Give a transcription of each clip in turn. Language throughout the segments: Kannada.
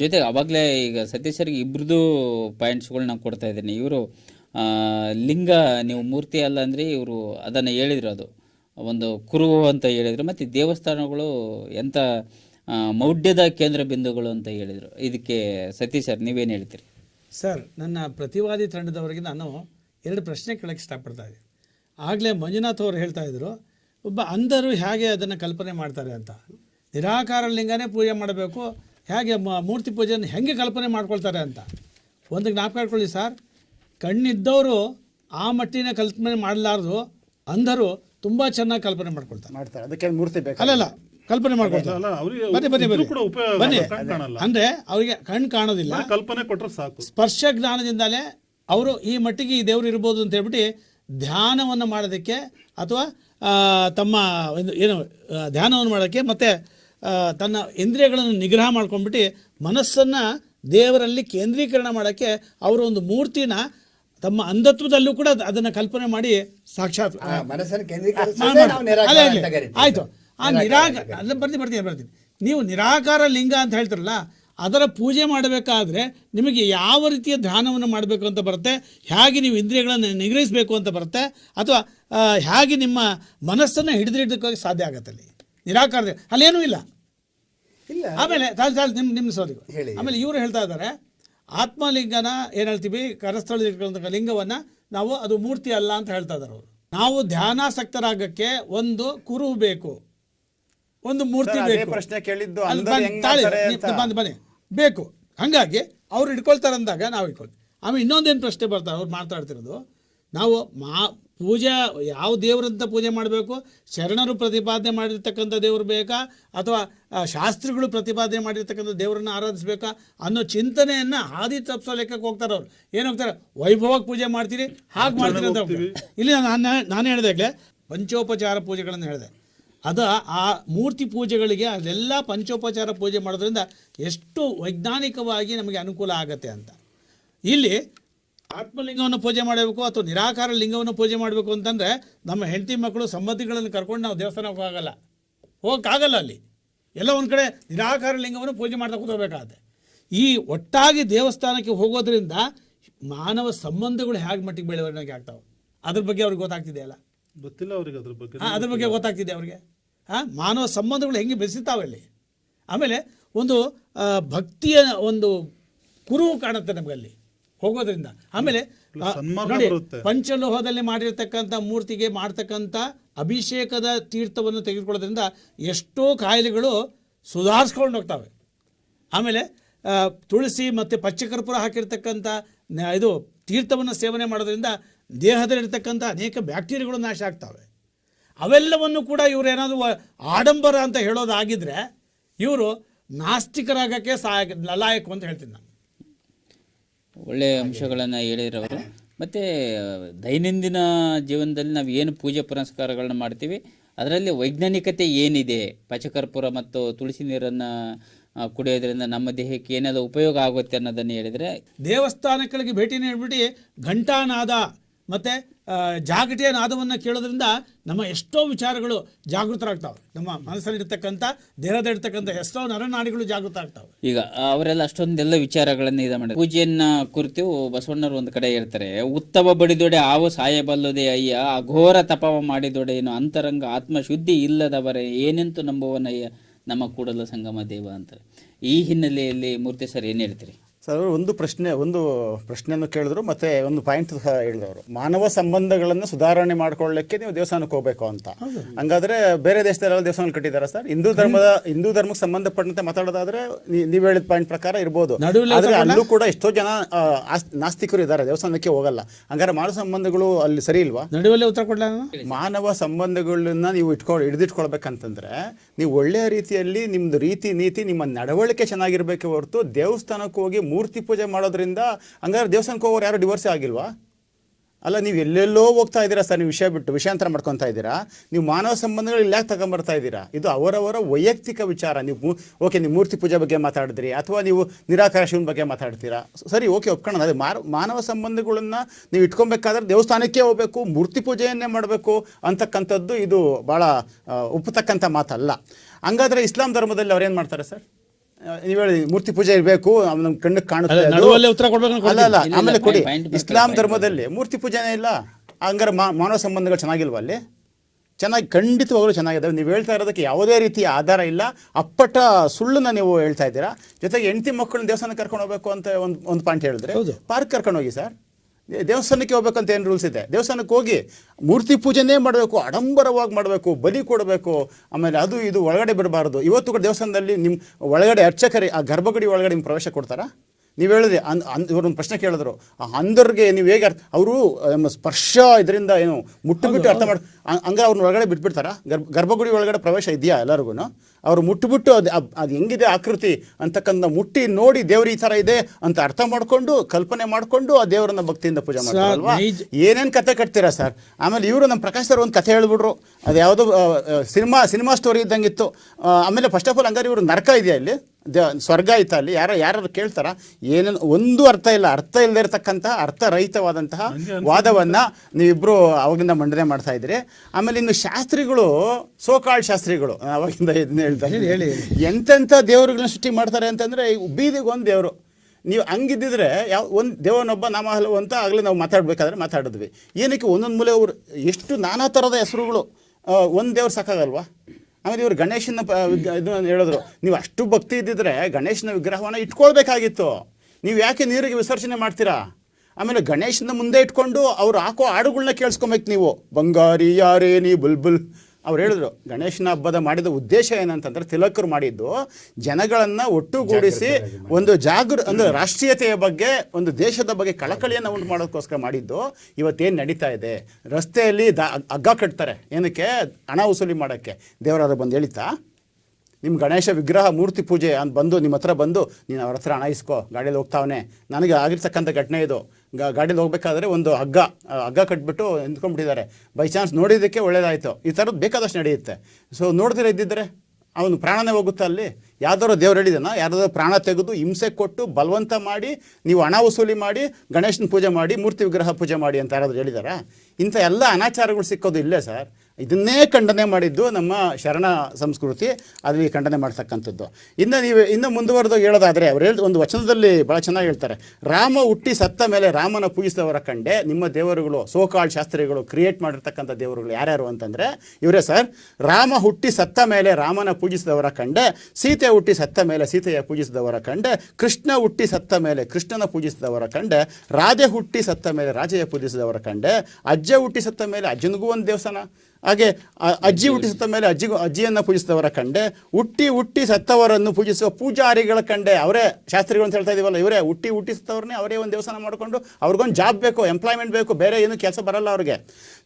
ಜೊತೆಗೆ ಅವಾಗಲೇ ಈಗ ಸತೀಶರಿಗೆ ಇಬ್ರದ್ದು ನಾನು ಕೊಡ್ತಾ ಇದ್ದೀನಿ. ಇವರು ಲಿಂಗ ನೀವು ಮೂರ್ತಿ ಅಲ್ಲ ಅಂದರೆ ಇವರು ಅದನ್ನು ಹೇಳಿದರು ಅದು. ಒಂದು ಕುರು ಅಂತ ಹೇಳಿದರು. ಮತ್ತು ದೇವಸ್ಥಾನಗಳು ಎಂಥ ಮೌಢ್ಯದ ಕೇಂದ್ರ ಬಿಂದುಗಳು ಅಂತ ಹೇಳಿದರು. ಇದಕ್ಕೆ ಸತೀಶ್ ಸರ್ ನೀವೇನು ಹೇಳ್ತೀರಿ? ಸರ್, ನನ್ನ ಪ್ರತಿವಾದಿ ತಂಡದವರಿಗೆ ನಾನು ಎರಡು ಪ್ರಶ್ನೆ ಕೇಳಕ್ಕೆ ಇಷ್ಟಪಡ್ತಾ ಇದ್ದೀನಿ. ಆಗಲೇ ಮಂಜುನಾಥ್ ಅವರು ಹೇಳ್ತಾ ಇದ್ರು, ಒಬ್ಬ ಅಂಧರು ಹೇಗೆ ಅದನ್ನು ಕಲ್ಪನೆ ಮಾಡ್ತಾರೆ ಅಂತ. ನಿರಾಕಾರ ಲಿಂಗನೇ ಪೂಜೆ ಮಾಡಬೇಕು ಹೇಗೆ ಮ- ಮೂರ್ತಿ ಪೂಜೆಯನ್ನು ಹೆಂಗೆ ಕಲ್ಪನೆ ಮಾಡ್ಕೊಳ್ತಾರೆ ಅಂತ. ಒಂದು ಜ್ಞಾಪಕ ಇಟ್ಕೊಳ್ಳಿ ಸರ್. ಕಣ್ಣಿದ್ದವರು ಆ ಮಟ್ಟಿನ ಕಲ್ಪನೆ ಮಾಡಲಾರ್ದು ಅಂಧರು ತುಂಬ ಚೆನ್ನಾಗಿ ಕಲ್ಪನೆ ಮಾಡ್ಕೊಳ್ತಾರೆ. ಮಾಡ್ತಾರೆ. ಅದಕ್ಕೆ ಮೂರ್ತಿ ಬೇಕು ಅಲ್ಲಲ್ಲ ಕಲ್ಪನೆ ಮಾಡ್ಕೊಳ್ತಾರೆ. ಅಲ್ಲ ಅವ್ರಿಗೆ ಬನ್ನಿ ಅಂದ್ರೆ ಅವರಿಗೆ ಕಣ್ಣು ಕಾಣೋದಿಲ್ಲ. ಕಲ್ಪನೆ ಕೊಟ್ಟರೆ ಸಾಕು. ಸ್ಪರ್ಶ ಜ್ಞಾನದಿಂದಲೇ ಅವರು ಈ ಮಟ್ಟಿಗೆ ಈ ದೇವರು ಇರ್ಬೋದು ಅಂತ ಹೇಳ್ಬಿಟ್ಟು ಧ್ಯಾನವನ್ನು ಮಾಡೋದಕ್ಕೆ ಅಥವಾ ತಮ್ಮ ಒಂದು ಏನು ಧ್ಯಾನವನ್ನು ಮಾಡೋಕ್ಕೆ ಮತ್ತು ತನ್ನ ಇಂದ್ರಿಯಗಳನ್ನು ನಿಗ್ರಹ ಮಾಡ್ಕೊಂಡ್ಬಿಟ್ಟು ಮನಸ್ಸನ್ನು ದೇವರಲ್ಲಿ ಕೇಂದ್ರೀಕರಣ ಮಾಡೋಕ್ಕೆ ಅವರ ಒಂದು ಮೂರ್ತಿನ ತಮ್ಮ ಅಂಧತ್ವದಲ್ಲೂ ಕೂಡ ಅದನ್ನು ಕಲ್ಪನೆ ಮಾಡಿ ಸಾಕ್ಷಾತ್ ಆ ಮನಸ್ಸನ್ನು ಮಾ- ಕೇಂದ್ರೀಕರಿಸೋದೇ ನಿರಾಕಾರ ಅಲ್ಲೇ ಅಂತ ಇರ್ಲಿ. ಆ ನಿರಾಕ ಬರ್ತೀನಿ ಬರ್ತೀನಿ ಬರ್ತೀನಿ. ನೀವು ನಿರಾಕಾರ ಲಿಂಗ ಅಂತ ಹೇಳ್ತಾರಲ್ಲ ಅದರ ಪೂಜೆ ಮಾಡಬೇಕಾದ್ರೆ ನಿಮಗೆ ಯಾವ ರೀತಿಯ ಧ್ಯಾನವನ್ನು ಮಾಡಬೇಕು ಅಂತ ಬರುತ್ತೆ? ಹೇಗೆ ನೀವು ಇಂದ್ರಿಯಗಳನ್ನು ನಿಗ್ರಹಿಸಬೇಕು ಅಂತ ಬರುತ್ತೆ? ಅಥವಾ ಹೇಗೆ ನಿಮ್ಮ ಮನಸ್ಸನ್ನು ಹಿಡಿದಿಡೋಕ್ಕೆ ಸಾಧ್ಯ ಆಗುತ್ತೆ ಅಲ್ಲಿ? ನಿರಾಕಾರ ಅಲ್ಲೇನೂ ಇಲ್ಲ. ಇಲ್ಲ. ಆಮೇಲೆ ತಾಳಿ ತಾಳಿ ನಿಮ್ಮ ನಿಮ್ಮ ಸಾರಿ ಹೇಳಿ. ಆಮೇಲೆ ಇವರು ಹೇಳ್ತಾ ಇದ್ದಾರೆ ಆತ್ಮಲಿಂಗನ ಏನು ಹೇಳ್ತೀವಿ? ಕರಸ್ಥಳದಲ್ಲಿರ್ತಕ್ಕಂಥ ಲಿಂಗವನ್ನು ನಾವು ಅದು ಮೂರ್ತಿ ಅಲ್ಲ ಅಂತ ಹೇಳ್ತಾ ಇದ್ದಾರೆ ಅವರು. ನಾವು ಧ್ಯಾನಾಸಕ್ತರಾಗಕ್ಕೆ ಒಂದು ಕುರು ಬೇಕು. ಒಂದು ಮೂರ್ತಿ ಬೇಕು. ಪ್ರಶ್ನೆ ಕೇಳಿದ್ದು. ಬನ್ನಿ ಬನ್ನಿ ಬೇಕು. ಹಾಗಾಗಿ ಅವ್ರು ಇಟ್ಕೊಳ್ತಾರೆ ಅಂದಾಗ ನಾವು ಇಟ್ಕೊಳ್ತೀವಿ ಆಮೇಲೆ ಇನ್ನೊಂದೇನು ಪ್ರಶ್ನೆ ಬರ್ತಾರೆ ಅವ್ರು ಮಾತಾಡ್ತಿರೋದು ನಾವು ಮಾ ಪೂಜೆ ಯಾವ ದೇವರಂತ ಪೂಜೆ ಮಾಡಬೇಕು? ಶರಣರು ಪ್ರತಿಪಾದನೆ ಮಾಡಿರ್ತಕ್ಕಂಥ ದೇವರು ಬೇಕಾ? ಅಥವಾ ಶಾಸ್ತ್ರಿಗಳು ಪ್ರತಿಪಾದನೆ ಮಾಡಿರ್ತಕ್ಕಂಥ ದೇವರನ್ನು ಆರಾಧಿಸಬೇಕಾ? ಅನ್ನೋ ಚಿಂತನೆಯನ್ನು ಹಾದಿ ತಪ್ಪಿಸೋ ಲೆಕ್ಕಕ್ಕೆ ಹೋಗ್ತಾರೆ ಅವ್ರು. ಏನು ಹೋಗ್ತಾರೆ? ವೈಭವಕ್ಕೆ ಪೂಜೆ ಮಾಡ್ತೀರಿ ಹಾಗೆ ಮಾಡ್ತೀರಿ ಅಂತ. ಇಲ್ಲಿ ನಾನು ನಾನು ಹೇಳಿದಾಗಲೇ ಪಂಚೋಪಚಾರ ಪೂಜೆಗಳನ್ನು ಹೇಳಿದೆ. ಅದು ಆ ಮೂರ್ತಿ ಪೂಜೆಗಳಿಗೆ ಅದೆಲ್ಲ ಪಂಚೋಪಚಾರ ಪೂಜೆ ಮಾಡೋದ್ರಿಂದ ಎಷ್ಟು ವೈಜ್ಞಾನಿಕವಾಗಿ ನಮಗೆ ಅನುಕೂಲ ಆಗತ್ತೆ ಅಂತ. ಇಲ್ಲಿ ಆತ್ಮಲಿಂಗವನ್ನು ಪೂಜೆ ಮಾಡಬೇಕು ಅಥವಾ ನಿರಾಕಾರ ಲಿಂಗವನ್ನು ಪೂಜೆ ಮಾಡಬೇಕು ಅಂತಂದರೆ ನಮ್ಮ ಹೆಂಡತಿ ಮಕ್ಕಳು ಸಂಬಂಧಿಗಳನ್ನು ಕರ್ಕೊಂಡು ನಾವು ದೇವಸ್ಥಾನಕ್ಕೆ ಹೋಗಲ್ಲ. ಹೋಗೋಕ್ಕಾಗಲ್ಲ ಅಲ್ಲಿ. ಎಲ್ಲ ಒಂದು ಕಡೆ ನಿರಾಕಾರ ಲಿಂಗವನ್ನು ಪೂಜೆ ಮಾಡ್ತಾ ಕೂತ್ಕೋಬೇಕಾಗತ್ತೆ. ಈ ಒಟ್ಟಾಗಿ ದೇವಸ್ಥಾನಕ್ಕೆ ಹೋಗೋದ್ರಿಂದ ಮಾನವ ಸಂಬಂಧಗಳು ಹೇಗೆ ಮಟ್ಟಿಗೆ ಬೆಳವಣಿಗೆ ಆಗ್ತಾವೆ? ಅದ್ರ ಬಗ್ಗೆ ಅವ್ರಿಗೆ ಗೊತ್ತಾಗ್ತಿದೆ ಅಲ್ಲ? ಗೊತ್ತಿಲ್ಲ ಅವ್ರಿಗೆ ಅದ್ರ ಬಗ್ಗೆ. ಹಾಂ ಅದ್ರ ಬಗ್ಗೆ ಗೊತ್ತಾಗ್ತಿದೆ ಅವ್ರಿಗೆ. ಹಾಂ ಮಾನವ ಸಂಬಂಧಗಳು ಹೆಂಗೆ ಬೆಸೀತಾವೆ ಅಲ್ಲಿ? ಆಮೇಲೆ ಒಂದು ಭಕ್ತಿಯ ಒಂದು ಕುರುವು ಕಾಣುತ್ತೆ ನಮಗಲ್ಲಿ. ಹೋಗೋದ್ರಿಂದ. ಆಮೇಲೆ ನೋಡಿ. ಪಂಚಲೋಹದಲ್ಲಿ ಮಾಡಿರ್ತಕ್ಕಂಥ ಮೂರ್ತಿಗೆ ಮಾಡ್ತಕ್ಕಂಥ ಅಭಿಷೇಕದ ತೀರ್ಥವನ್ನು ತೆಗೆದುಕೊಳ್ಳೋದ್ರಿಂದ ಎಷ್ಟೋ ಕಾಯಿಲೆಗಳು ಸುಧಾರಿಸ್ಕೊಂಡು ಹೋಗ್ತವೆ. ಆಮೇಲೆ ತುಳಸಿ ಮತ್ತು ಪಚ್ಚಕರ್ಪುರ ಹಾಕಿರ್ತಕ್ಕಂಥ ಇದು ತೀರ್ಥವನ್ನು ಸೇವನೆ ಮಾಡೋದ್ರಿಂದ ದೇಹದಲ್ಲಿರ್ತಕ್ಕಂಥ ಅನೇಕ ಬ್ಯಾಕ್ಟೀರಿಯಾಗಳು ನಾಶ ಆಗ್ತವೆ. ಅವೆಲ್ಲವನ್ನು ಕೂಡ ಇವರು ಏನಾದರೂ ಆಡಂಬರ ಅಂತ ಹೇಳೋದಾಗಿದ್ದರೆ ಇವರು ನಾಸ್ತಿಕರಾಗಕ್ಕೆ ಸಹಾಯ ಲಲಾಯಕು ಅಂತ ಹೇಳ್ತೀನಿ ನಾನು. ಒಳ್ಳೆಯ ಅಂಶಗಳನ್ನು ಹೇಳಿರೋರು ಮತ್ತು, ದೈನಂದಿನ ಜೀವನದಲ್ಲಿ ನಾವು ಏನು ಪೂಜೆ ಪುನಸ್ಕಾರಗಳನ್ನ ಮಾಡ್ತೀವಿ, ಅದರಲ್ಲಿ ವೈಜ್ಞಾನಿಕತೆ ಏನಿದೆ, ಪಚಕರ್ಪೂರ ಮತ್ತು ತುಳಸಿ ನೀರನ್ನು ಕುಡಿಯೋದ್ರಿಂದ ನಮ್ಮ ದೇಹಕ್ಕೆ ಏನೆಲ್ಲ ಉಪಯೋಗ ಆಗುತ್ತೆ ಅನ್ನೋದನ್ನು ಹೇಳಿದರೆ, ದೇವಸ್ಥಾನಗಳಿಗೆ ಭೇಟಿ ನೀಡಿಬಿಟ್ಟು ಘಂಟಾನಾದ ಮತ್ತು ಜಾಗಟಿಯ ನಾದವನ್ನು ಕೇಳೋದ್ರಿಂದ ನಮ್ಮ ಎಷ್ಟೋ ವಿಚಾರಗಳು ಜಾಗೃತರಾಗ್ತಾವೆ. ನಮ್ಮ ಮನಸ್ಸಲ್ಲಿರ್ತಕ್ಕಂಥ, ದೇಹದಲ್ಲಿರ್ತಕ್ಕಂಥ ಎಷ್ಟೋ ನರನಾಡಿಗಳು ಜಾಗೃತ ಆಗ್ತಾವೆ ಈಗ ಅವರೆಲ್ಲ ಅಷ್ಟೊಂದೆಲ್ಲ ವಿಚಾರಗಳನ್ನು ಇದು ಮಾಡಿದ್ರು. ಪೂಜೆಯನ್ನ ಕುರಿತು ಬಸವಣ್ಣರು ಒಂದು ಕಡೆ ಇರ್ತಾರೆ ಉತ್ತಮ ಬಡಿದೊಡೆ ಆವು ಸಾಯಬಲ್ಲದೆ ಅಯ್ಯ ಅಘೋರ ತಪವ ಮಾಡಿದೊಡೆಯನು ಅಂತರಂಗ ಆತ್ಮಶುದ್ಧಿ ಇಲ್ಲದವರೇ, ಏನೆಂತು ನಂಬುವನಯ್ಯ ನಮ್ಮ ಕೂಡಲ ಸಂಗಮ ದೇವ ಅಂತಾರೆ. ಈ ಹಿನ್ನೆಲೆಯಲ್ಲಿ ಮೂರ್ತಿ ಸರ್ ಏನು ಹೇಳ್ತೀರಿ? ಸರ್ ಅವರು ಒಂದು ಪ್ರಶ್ನೆ ಒಂದು ಪ್ರಶ್ನೆಯನ್ನು ಕೇಳಿದ್ರು ಮತ್ತೆ ಒಂದು ಪಾಯಿಂಟ್ ಹೇಳಿದವರು. ಮಾನವ ಸಂಬಂಧಗಳನ್ನು ಸುಧಾರಣೆ ಮಾಡ್ಕೊಳ್ಳಿಕ್ಕೆ ನೀವು ದೇವಸ್ಥಾನಕ್ಕೆ ಹೋಗ್ಬೇಕು ಅಂತ. ಹಂಗಾದ್ರೆ ಬೇರೆ ದೇಶದಲ್ಲೆಲ್ಲ ದೇವಸ್ಥಾನ ಕಟ್ಟಿದ್ದಾರೆ ಸರ್? ಹಿಂದೂ ಧರ್ಮದ ಹಿಂದೂ ಧರ್ಮಕ್ಕೆ ಸಂಬಂಧಪಟ್ಟಂತೆ ಮಾತಾಡೋದಾದ್ರೆ ನೀವು ಹೇಳಿದ ಪಾಯಿಂಟ್ ಪ್ರಕಾರ ಇರ್ಬೋದು. ಆದ್ರೆ ಅಲ್ಲೂ ಕೂಡ ಎಷ್ಟೋ ಜನ ನಾಸ್ತಿಕರು ಇದ್ದಾರೆ ದೇವಸ್ಥಾನಕ್ಕೆ ಹೋಗಲ್ಲ. ಹಂಗಾರೆ ಮಾನವ ಸಂಬಂಧಗಳು ಅಲ್ಲಿ ಸರಿ ಇಲ್ವಾ? ನಡುವಲ್ಲೇ ಉತ್ತರ ಕೊಡಲ ನಾನು? ಮಾನವ ಸಂಬಂಧಗಳನ್ನ ನೀವು ಇಟ್ಕೊ ಹಿಡಿದಿಟ್ಕೊಳ್ಬೇಕಂತಂದ್ರೆ ನೀವು ಒಳ್ಳೆಯ ರೀತಿಯಲ್ಲಿ ನಿಮ್ಮದು ರೀತಿ ನೀತಿ ನಿಮ್ಮ ನಡವಳಿಕೆ ಚೆನ್ನಾಗಿರಬೇಕೆ ಹೊರತು ದೇವಸ್ಥಾನಕ್ಕೆ ಹೋಗಿ ಮೂರ್ತಿ ಪೂಜೆ ಮಾಡೋದ್ರಿಂದ ಹಂಗಾದ್ರೆ ದೇವಸ್ಥಾನಕ್ಕೆ ಹೋಗೋರು ಯಾರು ಡಿವೋರ್ಸೇ ಆಗಿಲ್ವಾ? ಅಲ್ಲ, ನೀವು ಎಲ್ಲೆಲ್ಲೋ ಹೋಗ್ತಾ ಇದ್ದೀರಾ ಸರ್, ನೀವು ವಿಷಯ ಬಿಟ್ಟು ವಿಷಯಾಂತರ ಮಾಡ್ಕೊತಾ ಇದ್ದೀರಾ? ನೀವು ಮಾನವ ಸಂಬಂಧಗಳು ಇಲ್ಲ ತಗೊಂಬರ್ತಾ ಇದ್ದೀರಾ? ಇದು ಅವರವರ ವೈಯಕ್ತಿಕ ವಿಚಾರ. ನೀವು ಓಕೆ, ನೀವು ಮೂರ್ತಿ ಪೂಜೆ ಬಗ್ಗೆ ಮಾತಾಡಿದ್ರಿ, ಅಥವಾ ನೀವು ನಿರಾಕಾರ ಶಿವನ ಬಗ್ಗೆ ಮಾತಾಡ್ತೀರಾ? ಸರಿ, ಓಕೆ, ಒಪ್ಕೊಳ್ಳೋಣ. ಅದೇ ಮಾನವ ಸಂಬಂಧಗಳನ್ನ ನೀವು ಇಟ್ಕೊಬೇಕಾದ್ರೆ ದೇವಸ್ಥಾನಕ್ಕೆ ಹೋಗಬೇಕು, ಮೂರ್ತಿ ಪೂಜೆಯನ್ನೇ ಮಾಡಬೇಕು ಅಂತಕ್ಕಂಥದ್ದು ಇದು ಭಾಳ ಒಪ್ಪತಕ್ಕಂಥ ಮಾತಲ್ಲ. ಹಂಗಾದ್ರೆ ಇಸ್ಲಾಂ ಧರ್ಮದಲ್ಲಿ ಅವ್ರೇನು ಮಾಡ್ತಾರೆ ಸರ್? ನೀವು ಹೇಳಿ ಮೂರ್ತಿ ಪೂಜೆ ಇರಬೇಕು ನಮ್ಮ ಕಣ್ಣಿಗೆ ಕಾಣುತ್ತೆ ಅದು. ನಡುವಲ್ಲೇ ಉತ್ತರ ಕೊಡ್ಬೇಕು ಅಲ್ಲ ಅಲ್ಲ ಆಮೇಲೆ ಕೊಡಿ. ಇಸ್ಲಾಂ ಧರ್ಮದಲ್ಲಿ ಮೂರ್ತಿ ಪೂಜೆನೇ ಇಲ್ಲ. ಹಂಗಾರೆ ಮಾ- ಮಾನವ ಸಂಬಂಧಗಳು ಚೆನ್ನಾಗಿಲ್ವಾ ಅಲ್ಲಿ? ಚೆನ್ನಾಗಿ ಖಂಡಿತವಾಗಲೂ ಚೆನ್ನಾಗಿದೆ ನೀವು ಹೇಳ್ತಾ ಇರೋದಕ್ಕೆ ಯಾವುದೇ ರೀತಿಯ ಆಧಾರ ಇಲ್ಲ. ಅಪ್ಪಟ ಸುಳ್ಳನ್ನ ನೀವು ಹೇಳ್ತಾ ಇದ್ದೀರಾ. ಜೊತೆಗೆ ಹೆಂಡತಿ ಮಕ್ಕಳನ್ನ ದೇವಸ್ಥಾನಕ್ಕೆ ಕರ್ಕೊಂಡು ಹೋಗ್ಬೇಕು ಅಂತ ಒಂದು ಒಂದು ಪಾಯಿಂಟ್ ಹೇಳಿದ್ರೆ. ಹೌದು. ಪಾರ್ಕ್ ಕರ್ಕೊಂಡು ಹೋಗಿ ಸರ್. ದೇವಸ್ಥಾನಕ್ಕೆ ಹೋಗ್ಬೇಕಂತ ಏನು ರೂಲ್ಸ್ ಇದೆ? ದೇವಸ್ಥಾನಕ್ಕೆ ಹೋಗಿ ಮೂರ್ತಿ ಪೂಜೆನೇ ಮಾಡಬೇಕು, ಆಡಂಬರವಾಗಿ ಮಾಡಬೇಕು, ಬಲಿ ಕೊಡಬೇಕು, ಆಮೇಲೆ ಅದು ಇದು ಒಳಗಡೆ ಬಿಡಬಾರ್ದು. ಇವತ್ತು ಕೂಡ ದೇವಸ್ಥಾನದಲ್ಲಿ ನಿಮ್ಮ ಒಳಗಡೆ ಅರ್ಚಕರಿ, ಆ ಗರ್ಭಗುಡಿ ಒಳಗಡೆ ನಿಮ್ಮ ಪ್ರವೇಶ ಕೊಡ್ತಾರಾ? ನೀವು ಹೇಳಿದ್ರಿ ಅನ್ ಅನ್ ಇವ್ರೊಂದು ಪ್ರಶ್ನೆ ಕೇಳಿದ್ರು. ಆ ಅಂಧರಿಗೆ ನೀವು ಹೇಗೆ ಅರ್ಥ ಅವರು ನಮ್ಮ ಸ್ಪರ್ಶ ಇದರಿಂದ ಏನು ಮುಟ್ಟುಬಿಟ್ಟು ಅರ್ಥ ಮಾಡಿ ಹಂಗೆ ಅವ್ರನ್ನ ಒಳಗಡೆ ಬಿಟ್ಬಿಡ್ತಾರಾ? ಗರ್ಭ ಗರ್ಭಗುಡಿ ಒಳಗಡೆ ಪ್ರವೇಶ ಇದೆಯಾ ಎಲ್ಲರಿಗೂ? ಅವ್ರು ಮುಟ್ಟುಬಿಟ್ಟು ಅದು ಅದ್- ಅದು ಹೆಂಗಿದೆ ಆಕೃತಿ ಅಂತಕ್ಕಂಥ ಮುಟ್ಟಿ ನೋಡಿ ದೇವ್ರು ಈ ಥರ ಇದೆ ಅಂತ ಅರ್ಥ ಮಾಡಿಕೊಂಡು ಕಲ್ಪನೆ ಮಾಡಿಕೊಂಡು ಆ ದೇವರನ್ನ ಭಕ್ತಿಯಿಂದ ಪೂಜೆ ಮಾಡ್ತಾರಲ್ವಾ? ಏನೇನು ಕತೆ ಕಟ್ತೀರಾ ಸರ್? ಆಮೇಲೆ ಇವರು ನಮ್ಮ ಪ್ರಕಾಶ್ ಸರ್ ಒಂದು ಕಥೆ ಹೇಳ್ಬಿಟ್ರು. ಅದು ಯಾವುದೋ ಸಿನಿಮಾ ಸಿನಿಮಾ ಸ್ಟೋರಿ ಇದ್ದಂಗಿತ್ತು ಆ, ಆಮೇಲೆ ಫಸ್ಟ್ ಆಫ್ ಆಲ್ ಹಂಗಾರೆ ಇವರು ನರಕ ಇದೆಯಾ ಇಲ್ಲಿ? ದ ಸ್ವರ್ಗ ಐತಾ ಅಲ್ಲಿ ಯಾರ ಯಾರು ಕೇಳ್ತಾರ? ಏನೇನು ಒಂದು ಅರ್ಥ ಇಲ್ಲ ಅರ್ಥ ಇಲ್ಲದೆ ಇರತಕ್ಕಂತಹ ಅರ್ಥರಹಿತವಾದಂತಹ ವಾದವನ್ನ ನೀವಿಬ್ರು ಅವಾಗಿಂದ ಮಂಡನೆ ಮಾಡ್ತಾ ಇದ್ರಿ ಆಮೇಲೆ ಇನ್ನು ಶಾಸ್ತ್ರಿಗಳು ಸೋಕಾಳ್ ಶಾಸ್ತ್ರಿಗಳು ಅವಾಗಿಂದ ಇದನ್ನ ಹೇಳ್ತಾ ಹೇಳಿ, ಎಂತೆಂಥ ದೇವರುಗಳನ್ನ ಸೃಷ್ಟಿ ಮಾಡ್ತಾರೆ ಅಂತಂದ್ರೆ ಬೀದಿಗೆ ಒಂದು ದೇವರು. ನೀವು ಹಂಗಿದ್ದಿದ್ರೆ ಯಾವ ಒಂದು ದೇವನೊಬ್ಬ ನಾಮ ಹಲವು ಅಂತ ಆಗಲೇ ನಾವು ಮಾತಾಡ್ಬೇಕಾದ್ರೆ ಮಾತಾಡಿದ್ವಿ. ಏನಕ್ಕೆ ಒಂದೊಂದು ಮೂಲೆ ಅವರು ಎಷ್ಟು ನಾನಾ ಥರದ ಹೆಸರುಗಳು ಒಂದು ದೇವ್ರು ಸಾಕಾಗಲ್ವಾ? ಆಮೇಲೆ ಇವರು ಗಣೇಶನ ಇದು ಹೇಳಿದ್ರು. ನೀವು ಅಷ್ಟು ಭಕ್ತಿ ಇದ್ದಿದ್ರೆ ಗಣೇಶನ ವಿಗ್ರಹವನ್ನು ಇಟ್ಕೊಳ್ಬೇಕಾಗಿತ್ತು. ನೀವು ಯಾಕೆ ನೀರಿಗೆ ವಿಸರ್ಜನೆ ಮಾಡ್ತೀರಾ? ಆಮೇಲೆ ಗಣೇಶನ ಮುಂದೆ ಇಟ್ಕೊಂಡು ಅವ್ರು ಹಾಕೋ ಹಾಡುಗಳನ್ನ ಕೇಳಿಸ್ಕೊಬೇಕು ನೀವು. ಬಂಗಾರಿ ಯಾರೇ ನೀ ಬುಲ್ಬುಲ್ ಅವ್ರು ಹೇಳಿದ್ರು ಗಣೇಶನ ಹಬ್ಬದ ಮಾಡಿದ ಉದ್ದೇಶ ಏನಂತಂದ್ರೆ ತಿಲಕರು ಮಾಡಿದ್ದು ಜನಗಳನ್ನು ಒಟ್ಟುಗೂಡಿಸಿ ಒಂದು ಜಾಗೃ ಅಂದ್ರೆ ರಾಷ್ಟ್ರೀಯತೆಯ ಬಗ್ಗೆ ಒಂದು ದೇಶದ ಬಗ್ಗೆ ಕಳಕಳಿಯನ್ನು ಉಂಟು ಮಾಡೋದಕ್ಕೋಸ್ಕರ ಮಾಡಿದ್ದು. ಇವತ್ತೇನು ನಡೀತಾ ಇದೆ? ರಸ್ತೆಯಲ್ಲಿ ದ ಹಗ್ಗ ಕಟ್ತಾರೆ. ಏನಕ್ಕೆ? ಹಣ ವಸೂಲಿ ಮಾಡೋಕ್ಕೆ. ದೇವರಾದ್ರು ಬಂದು ಹೇಳಿತಾ ನಿಮ್ಮ ಗಣೇಶ ವಿಗ್ರಹ ಮೂರ್ತಿ ಪೂಜೆ ಅಂತ ಬಂದು ನಿಮ್ಮ ಹತ್ರ ಬಂದು ನೀನು ಅವ್ರ ಹತ್ರ ಹಣ ಇಸ್ಕೋ ಗಾಡಿಯಲ್ಲಿ ಹೋಗ್ತಾವನೆ. ನನಗೆ ಆಗಿರ್ತಕ್ಕಂಥ ಘಟನೆ ಇದು. ಗಾ ಗಾಡೀಲಿ ಹೋಗ್ಬೇಕಾದ್ರೆ ಒಂದು ಹಗ್ಗ ಹಗ್ಗ ಕಟ್ಬಿಟ್ಟು ನಿಂತ್ಕೊಂಡ್ಬಿಟ್ಟಿದ್ದಾರೆ. ಬೈ ಚಾನ್ಸ್ ನೋಡಿದ್ದಕ್ಕೆ ಒಳ್ಳೇದಾಯಿತು. ಈ ಥರದ್ದು ಬೇಕಾದಷ್ಟು ನಡೆಯುತ್ತೆ. ಸೊ ನೋಡ್ದಿರ ಇದ್ದಿದ್ದರೆ ಅವನು ಪ್ರಾಣನೇ ಹೋಗುತ್ತೆ ಅಲ್ಲಿ? ಯಾವ್ದಾದ್ರು ದೇವ್ರು ಹೇಳಿದಾನ? ಯಾರಾದರೂ ಪ್ರಾಣ ತೆಗೆದು ಹಿಂಸೆ ಕೊಟ್ಟು ಬಲವಂತ ಮಾಡಿ, ನೀವು ಹಣ ವಸೂಲಿ ಮಾಡಿ, ಗಣೇಶನ ಪೂಜೆ ಮಾಡಿ, ಮೂರ್ತಿ ವಿಗ್ರಹ ಪೂಜೆ ಮಾಡಿ ಅಂತ ಯಾರಾದರೂ ಹೇಳಿದಾರಾ? ಇಂಥ ಎಲ್ಲ ಅನಾಚಾರಗಳು ಸಿಕ್ಕೋದು ಇಲ್ಲೇ ಸರ್. ಇದನ್ನೇ ಖಂಡನೆ ಮಾಡಿದ್ದು ನಮ್ಮ ಶರಣ ಸಂಸ್ಕೃತಿ ಅಲ್ಲಿ ಖಂಡನೆ ಮಾಡ್ತಕ್ಕಂಥದ್ದು. ಇನ್ನು ನೀವು, ಇನ್ನು ಮುಂದುವರೆದು ಹೇಳೋದಾದರೆ, ಅವ್ರು ಹೇಳಿದ ಒಂದು ವಚನದಲ್ಲಿ ಭಾಳ ಚೆನ್ನಾಗಿ ಹೇಳ್ತಾರೆ. ರಾಮ ಹುಟ್ಟಿ ಸತ್ತ ಮೇಲೆ ರಾಮನ ಪೂಜಿಸಿದವರ ಕಂಡೆ ನಿಮ್ಮ ದೇವರುಗಳು, ಸೋಕಾಳ್ ಶಾಸ್ತ್ರಿಗಳು ಕ್ರಿಯೇಟ್ ಮಾಡಿರ್ತಕ್ಕಂಥ ದೇವರುಗಳು ಯಾರ್ಯಾರು ಅಂತಂದರೆ, ಇವರೇ ಸರ್ ರಾಮ ಹುಟ್ಟಿ ಸತ್ತ ಮೇಲೆ ರಾಮನ ಪೂಜಿಸಿದವರ ಕಂಡೆ, ಸೀತೆ ಹುಟ್ಟಿ ಸತ್ತ ಮೇಲೆ ಸೀತೆಯ ಪೂಜಿಸಿದವರ ಕಂಡೆ, ಕೃಷ್ಣ ಹುಟ್ಟಿ ಸತ್ತ ಮೇಲೆ ಕೃಷ್ಣನ ಪೂಜಿಸಿದವರ ಕಂಡೆ, ರಾಧೆ ಹುಟ್ಟಿ ಸತ್ತ ಮೇಲೆ ರಾಜೆಯ ಪೂಜಿಸಿದವರ ಕಂಡೆ, ಅಜ್ಜ ಹುಟ್ಟಿ ಸತ್ತ ಮೇಲೆ ಅಜ್ಜನಿಗೂ ಒಂದು ದೇವಸ್ಥಾನ. ಹಾಗೆ ಅಜ್ಜಿ ಹುಟ್ಟಿ ಸತ್ತ ಮೇಲೆ ಅಜ್ಜಿ ಅಜ್ಜಿಯನ್ನು ಪೂಜಿಸಿದವರ ಕಂಡೆ ಹುಟ್ಟಿ ಹುಟ್ಟಿ ಸತ್ತವರನ್ನು ಪೂಜಿಸುವ ಪೂಜಾರಿಗಳ ಕಂಡೆ. ಅವರೇ ಶಾಸ್ತ್ರಿಗಳು ಅಂತ ಹೇಳ್ತಾ ಇದೀವಲ್ಲ ಇವರೇ ಹುಟ್ಟಿ ಹುಟ್ಟಿ ಸತ್ತವ್ರನ್ನೇ ಅವರೇ ಒಂದು ದೇವಸ್ಥಾನ ಮಾಡಿಕೊಂಡು ಅವ್ರಿಗೊಂದು ಜಾಬ್ ಬೇಕು ಎಂಪ್ಲಾಯ್ಮೆಂಟ್ ಬೇಕು ಬೇರೆ ಏನು ಕೆಲಸ ಬರಲ್ಲ ಅವ್ರಿಗೆ.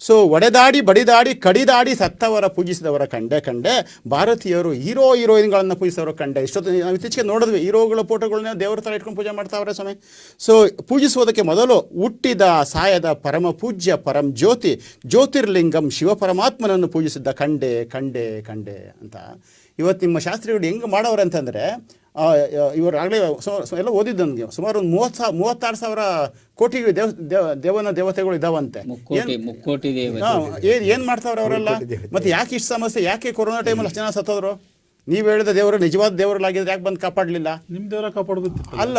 ಸೊ ಒಡೆದಾಡಿ ಬಡಿದಾಡಿ ಕಡಿದಾಡಿ ಸತ್ತವರ ಪೂಜಿಸಿದವರ ಕಂಡೆ ಕಂಡೆ ಭಾರತೀಯರು ಹೀರೋ ಹೀರೋಯಿನ್ಗಳನ್ನು ಪೂಜಿಸಿದವರ ಕಂಡೆ. ಇಷ್ಟೊತ್ತು ನಾವು ಇತ್ತೀಚೆಗೆ ನೋಡಿದ್ವಿ ಹೀರೋಗಳ ಫೋಟೋಗಳನ್ನ ದೇವರ ಥರ ಇಟ್ಕೊಂಡು ಪೂಜೆ ಮಾಡ್ತಾವ್ರೆ ಸ್ವಾಮಿ. ಸೊ ಪೂಜಿಸುವುದಕ್ಕೆ ಮೊದಲು ಹುಟ್ಟಿದ ಸಾಯದ ಪರಮ ಪೂಜ್ಯ ಪರಂ ಜ್ಯೋತಿ ಜ್ಯೋತಿರ್ಲಿಂಗಂ ಶಿವ ಪರಮಾತ್ಮನನ್ನು ಪೂಜಿಸಿದ್ದ ಕಂಡೆ ಕಂಡೆ ಕಂಡೆ ಅಂತ. ಇವತ್ತು ನಿಮ್ಮ ಶಾಸ್ತ್ರಿಗಳು ಹೆಂಗೆ ಮಾಡೋರು ಅಂತಂದರೆ ಇವರು ಆಗಲೇ ಎಲ್ಲ ಓದಿದ್ದು ನನಗೆ. ಸುಮಾರು ಒಂದು ಮೂವತ್ತು ಸಾವಿರ ಮೂವತ್ತಾರು ಸಾವಿರ ಕೋಟಿ ದೇವ ದೇವ ದೇವನ ದೇವತೆಗಳು ಇದಾವಂತೆ. ಮುಕ್ಕೋಟಿ ಮುಕ್ಕೋಟಿ ದೇವ ಏನು ಏನು ಮಾಡ್ತಾವ್ರೆ ಅವರೆಲ್ಲ? ಮತ್ತೆ ಯಾಕೆ ಇಷ್ಟು ಸಮಸ್ಯೆ? ಯಾಕೆ ಕೊರೋನಾ ಟೈಮಲ್ಲಿ ಅಷ್ಟು ಜನ ಸತ್ತೋದ್ರು? ನೀವು ಹೇಳಿದ ದೇವರು ನಿಜವಾದ ದೇವರಲ್ಲಾಗಿದ್ರೆ ಯಾಕೆ ಬಂದು ಕಾಪಾಡಲಿಲ್ಲ? ನಿಮ್ಮ ದೇವರ ಕಾಪಾಡೋದು ಅಲ್ಲ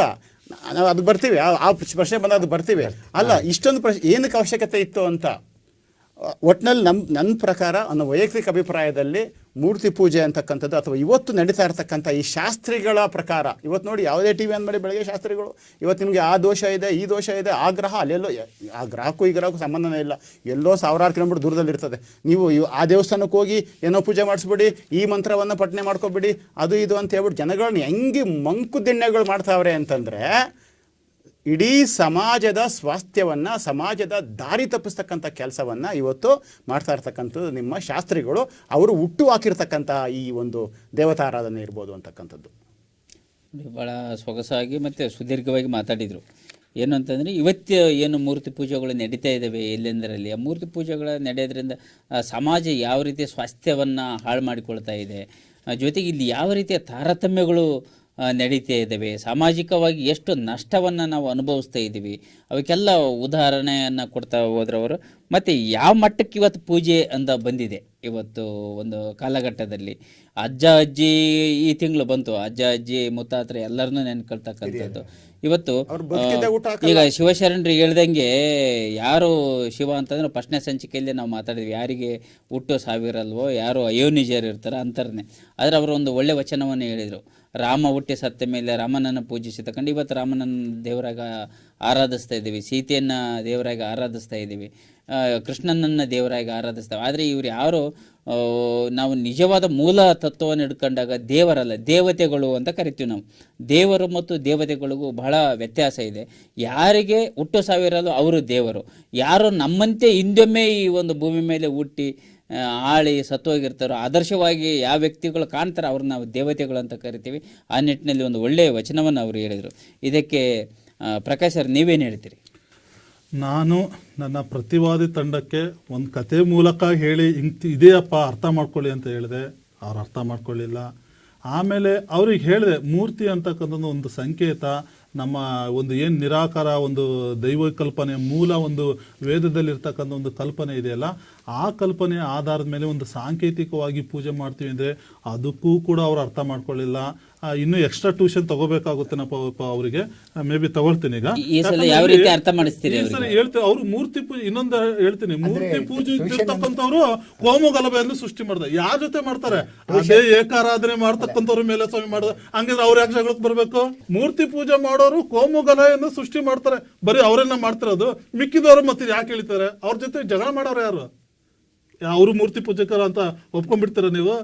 ನಾವು ಅದು ಬರ್ತೀವಿ. ಆ ಆ ಪ್ರಶ್ನೆ ಬಂದಾಗ ಅದು ಬರ್ತೀವಿ. ಅಲ್ಲ ಇಷ್ಟೊಂದು ಪ್ರಶ್ನೆ ಏನಕ್ಕೆ ಅವಶ್ಯಕತೆ ಇತ್ತು ಅಂತ? ಒಟ್ಟಿನಲ್ಲಿ ನಮ್ಮ ನನ್ನ ಪ್ರಕಾರ ಅನ್ನೋ ವೈಯಕ್ತಿಕ ಅಭಿಪ್ರಾಯದಲ್ಲಿ ಮೂರ್ತಿ ಪೂಜೆ ಅಂತಕ್ಕಂಥದ್ದು ಅಥವಾ ಇವತ್ತು ನಡೀತಾ ಇರತಕ್ಕಂಥ ಈ ಶಾಸ್ತ್ರಿಗಳ ಪ್ರಕಾರ, ಇವತ್ತು ನೋಡಿ ಯಾವುದೇ ಟಿ ವಿ ಅಂದ್ಮೇಲೆ ಬೆಳಗ್ಗೆ ಶಾಸ್ತ್ರಿಗಳು, ಇವತ್ತು ನಿಮಗೆ ಆ ದೋಷ ಇದೆ, ಈ ದೋಷ ಇದೆ, ಆ ಗ್ರಹ, ಅಲ್ಲೆಲ್ಲೋ, ಆ ಗ್ರಹಕ್ಕೂ ಈ ಗ್ರಹಕ್ಕೂ ಸಂಬಂಧನೇ ಇಲ್ಲ. ಎಲ್ಲೋ ಸಾವಿರಾರು ಕಿಲೋಮೀಟರ್ ದೂರದಲ್ಲಿರ್ತದೆ ನೀವು ಆ ದೇವಸ್ಥಾನಕ್ಕೆ ಹೋಗಿ ಏನೋ ಪೂಜೆ ಮಾಡಿಸ್ಬಿಡಿ, ಈ ಮಂತ್ರವನ್ನು ಪಠನೆ ಮಾಡ್ಕೊಬಿಡಿ, ಅದು ಇದು ಅಂತ ಹೇಳ್ಬಿಟ್ಟು ಜನಗಳನ್ನ ಹೆಂಗೆ ಮಂಕುದಿಣ್ಣೆಗಳು ಮಾಡ್ತಾವ್ರೆ ಅಂತಂದರೆ ಇಡೀ ಸಮಾಜದ ಸ್ವಾಸ್ಥ್ಯವನ್ನು, ಸಮಾಜದ ದಾರಿ ತಪ್ಪಿಸ್ತಕ್ಕಂಥ ಕೆಲಸವನ್ನು ಇವತ್ತು ಮಾಡ್ತಾ ಇರ್ತಕ್ಕಂಥದ್ದು ನಿಮ್ಮ ಶಾಸ್ತ್ರಿಗಳು. ಅವರು ಹುಟ್ಟು ಹಾಕಿರ್ತಕ್ಕಂಥ ಈ ಒಂದು ದೇವತಾರಾಧನೆ ಇರ್ಬೋದು ಅಂತಕ್ಕಂಥದ್ದು. ಭಾಳ ಸೊಗಸಾಗಿ ಮತ್ತು ಸುದೀರ್ಘವಾಗಿ ಮಾತಾಡಿದರು. ಏನು ಅಂತಂದರೆ ಇವತ್ತು ಏನು ಮೂರ್ತಿ ಪೂಜೆಗಳು ನಡೀತಾ ಇದ್ದಾವೆ ಎಲ್ಲೆಂದರಲ್ಲಿ? ಆ ಮೂರ್ತಿ ಪೂಜೆಗಳ ನಡೆಯೋದ್ರಿಂದ ಸಮಾಜ ಯಾವ ರೀತಿಯ ಸ್ವಾಸ್ಥ್ಯವನ್ನು ಹಾಳು ಮಾಡಿಕೊಳ್ತಾ ಇದೆ? ಜೊತೆಗೆ ಇಲ್ಲಿ ಯಾವ ರೀತಿಯ ತಾರತಮ್ಯಗಳು ನಡೀತಾ ಇದ್ದಾವೆ. ಸಾಮಾಜಿಕವಾಗಿ ಎಷ್ಟು ನಷ್ಟವನ್ನು ನಾವು ಅನುಭವಿಸ್ತಾ ಇದ್ದೀವಿ. ಅವಕ್ಕೆಲ್ಲ ಉದಾಹರಣೆಯನ್ನು ಕೊಡ್ತಾ ಹೋದ್ರವರು ಮತ್ತು ಯಾವ ಮಟ್ಟಕ್ಕೆ ಇವತ್ತು ಪೂಜೆ ಅಂತ ಬಂದಿದೆ? ಇವತ್ತು ಒಂದು ಕಾಲಘಟ್ಟದಲ್ಲಿ ಅಜ್ಜ ಅಜ್ಜಿ ಈ ತಿಂಗಳು ಬಂತು. ಅಜ್ಜ ಅಜ್ಜಿ ಮುತ್ತಾತ್ರ ಎಲ್ಲರನ್ನೂ ನೆನ್ಕೊಳ್ತಕ್ಕಂಥದ್ದು. ಇವತ್ತು ಈಗ ಶಿವಶರಣರು ಹೇಳ್ದಂಗೆ ಯಾರು ಶಿವ ಅಂತಂದ್ರೆ ಪ್ರಶ್ನೆ ಸಂಚಿಕೆಯಲ್ಲಿ ನಾವು ಮಾತಾಡಿದ್ವಿ. ಯಾರಿಗೆ ಹುಟ್ಟು ಸಾವಿರಲ್ವೋ ಯಾರು ಅಯೋನಿಜರು ಇರ್ತಾರೋ ಅಂತಾರನೆ ಆದರೆ ಅವರು ಒಂದು ಒಳ್ಳೆ ವಚನವನ್ನು ಹೇಳಿದರು. ರಾಮ ಹುಟ್ಟಿ ಸತ್ತ ಮೇಲೆ ರಾಮನನ್ನು ಪೂಜಿಸಿತಕೊಂಡು ಇವತ್ತು ರಾಮನನ್ನು ದೇವರಾಗ ಆರಾಧಿಸ್ತಾ ಇದ್ದೀವಿ. ಸೀತೆಯನ್ನು ದೇವರಾಗಿ ಆರಾಧಿಸ್ತಾ ಇದ್ದೀವಿ. ಕೃಷ್ಣನನ್ನು ದೇವರಾಗಿ ಆರಾಧಿಸ್ತೇವೆ. ಆದರೆ ಇವ್ರು ಯಾರು? ನಾವು ನಿಜವಾದ ಮೂಲ ತತ್ವವನ್ನು ಹಿಡ್ಕೊಂಡಾಗ ದೇವರಲ್ಲ, ದೇವತೆಗಳು ಅಂತ ಕರಿತೀವಿ ನಾವು. ದೇವರು ಮತ್ತು ದೇವತೆಗಳಿಗೂ ಬಹಳ ವ್ಯತ್ಯಾಸ ಇದೆ. ಯಾರಿಗೆ ಹುಟ್ಟು ಸಾವಿರಲ್ಲೋ ಅವರು ದೇವರು. ಯಾರು ನಮ್ಮಂತೆ ಹಿಂದೊಮ್ಮೆ ಈ ಒಂದು ಭೂಮಿ ಮೇಲೆ ಹುಟ್ಟಿ ಆಳಿ ಸತ್ತೋಗಿರ್ತಾರೋ, ಆದರ್ಶವಾಗಿ ಯಾವ ವ್ಯಕ್ತಿಗಳು ಕಾಣ್ತಾರೋ ಅವ್ರನ್ನ ನಾವು ದೇವತೆಗಳು ಅಂತ ಕರಿತೀವಿ. ಆ ನಿಟ್ಟಿನಲ್ಲಿ ಒಂದು ಒಳ್ಳೆಯ ವಚನವನ್ನು ಅವರು ಹೇಳಿದರು. ಇದಕ್ಕೆ ಪ್ರಕಾಶ್ ಸರ್, ನೀವೇನು ಹೇಳ್ತೀರಿ? ನಾನು ನನ್ನ ಪ್ರತಿವಾದಿ ತಂಡಕ್ಕೆ ಒಂದು ಕತೆ ಮೂಲಕ ಹೇಳಿ, ಹಿಂಗ್ ಇದೆಯಪ್ಪ, ಅರ್ಥ ಮಾಡ್ಕೊಳ್ಳಿ ಅಂತ ಹೇಳಿದೆ. ಅವ್ರು ಅರ್ಥ ಮಾಡ್ಕೊಳ್ಳಿಲ್ಲ. ಆಮೇಲೆ ಅವ್ರಿಗೆ ಹೇಳಿದೆ, ಮೂರ್ತಿ ಅಂತಕ್ಕಂಥದ್ದು ಒಂದು ಸಂಕೇತ, ನಮ್ಮ ಒಂದು ಏನು ನಿರಾಕಾರ, ಒಂದು ದೈವ ಕಲ್ಪನೆ ಮೂಲ ಒಂದು ವೇದದಲ್ಲಿರ್ತಕ್ಕಂಥ ಒಂದು ಕಲ್ಪನೆ ಇದೆಯಲ್ಲ ಆ ಕಲ್ಪನೆ ಆಧಾರದ ಮೇಲೆ ಒಂದು ಸಾಂಕೇತಿಕವಾಗಿ ಪೂಜೆ ಮಾಡ್ತೀವಿ ಅಂದರೆ ಅದಕ್ಕೂ ಕೂಡ ಅವ್ರು ಅರ್ಥ ಮಾಡ್ಕೊಳ್ಳಿಲ್ಲ. ಇನ್ನು ಎಕ್ಸ್ಟ್ರಾ ಟ್ಯೂಷನ್ ತಗೋಬೇಕಾಗುತ್ತೇನಪ್ಪ ಅವರಿಗೆ? ಮೇ ಬಿ ತಗೊಳ್ತೀನಿ ಈಗ. ಈ ಸಲ ಯಾವ ರೀತಿ ಅರ್ಥ ಮಾಡಿಸ್ತೀರಿ ಈ ಸಲ ಹೇಳ್ತೇವೆ ಅವ್ರು ಮೂರ್ತಿ ಪೂಜೆ ಇನ್ನೊಂದು ಹೇಳ್ತೀನಿ ಮೂರ್ತಿ ಪೂಜೆ ಇರ್ತಕ್ಕಂಥವ್ರು ಕೋಮು ಗಲಭೆಯನ್ನು ಸೃಷ್ಟಿ ಮಾಡ್ತಾರೆ ಯಾರ ಜೊತೆ ಮಾಡ್ತಾರೆ? ಅದೇ ಏಕಾರಾಧನೆ ಮಾಡ್ತಕ್ಕಂಥವ್ರ ಮೇಲೆ ಸ್ವಾಮಿ ಮಾಡಿದ. ಹಂಗಿದ್ರೆ ಅವ್ರ ಯಾಕೆ ಜಗಳಕ್ಕೆ ಬರ್ಬೇಕು? ಮೂರ್ತಿ ಪೂಜೆ ಮಾಡೋರು ಕೋಮು ಗಲಭೆಯನ್ನು ಸೃಷ್ಟಿ ಮಾಡ್ತಾರೆ. ಬರೀ ಅವರೆಲ್ಲ ಮಾಡ್ತಿರೋದು? ಮಿಕ್ಕಿದವರು ಮತ್ತೆ ಯಾಕೆ ಹೇಳ್ತಾರೆ ಅವ್ರ ಜೊತೆ ಜಗಳ ಮಾಡೋರು ಯಾರು? ಅವರು ಮೂರ್ತಿ ಪೂಜಕರು ಅಂತ ಒಪ್ಕೊಂಡ್ಬಿಡ್ತೀರ ನೀವು?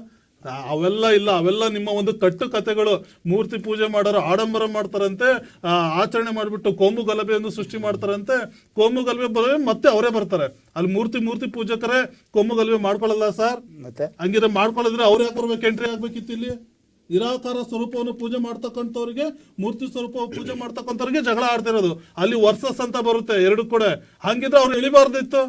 ಅವೆಲ್ಲ ಇಲ್ಲ ಅವೆಲ್ಲ ನಿಮ್ಮ ಒಂದು ಕಟ್ಟು ಕಥೆಗಳು. ಮೂರ್ತಿ ಪೂಜೆ ಮಾಡೋರು ಆಡಂಬರ ಮಾಡ್ತಾರಂತೆ ಆಚರಣೆ ಮಾಡಿಬಿಟ್ಟು ಕೋಮು ಗಲಭೆಯನ್ನು ಸೃಷ್ಟಿ ಮಾಡ್ತಾರಂತೆ. ಕೋಮು ಗಲಭೆ ಬರೋ ಮತ್ತೆ ಅವರೇ ಬರ್ತಾರೆ. ಅಲ್ಲಿ ಮೂರ್ತಿ ಮೂರ್ತಿ ಪೂಜಕರೇ ಕೋಮು ಗಲಭೆ ಮಾಡ್ಕೊಳ್ಳಲ್ಲ ಸರ್? ಮತ್ತೆ? ಹಂಗಿದ್ರೆ ಮಾಡ್ಕೊಳ್ಳಿದ್ರೆ ಅವ್ರು ಯಾಕೆ ಬರ್ಬೇಕು? ಎಂಟ್ರಿ ಆಗ್ಬೇಕಿತ್ತು ಇಲ್ಲಿ? ನಿರಾಕಾರ ಸ್ವರೂಪವನ್ನು ಪೂಜೆ ಮಾಡ್ತಕ್ಕಂಥವ್ರಿಗೆ ಮೂರ್ತಿ ಸ್ವರೂಪ ಪೂಜೆ ಮಾಡ್ತಕ್ಕಂಥವ್ರಿಗೆ ಜಗಳ ಆಡ್ತಿರೋದು. ಅಲ್ಲಿ ವರ್ಸಸ್ ಅಂತ ಬರುತ್ತೆ ಎರಡು ಕೂಡ. ಹಂಗಿದ್ರೆ ಅವ್ರು ಇಳಿಬಾರ್ದಿತ್ತು.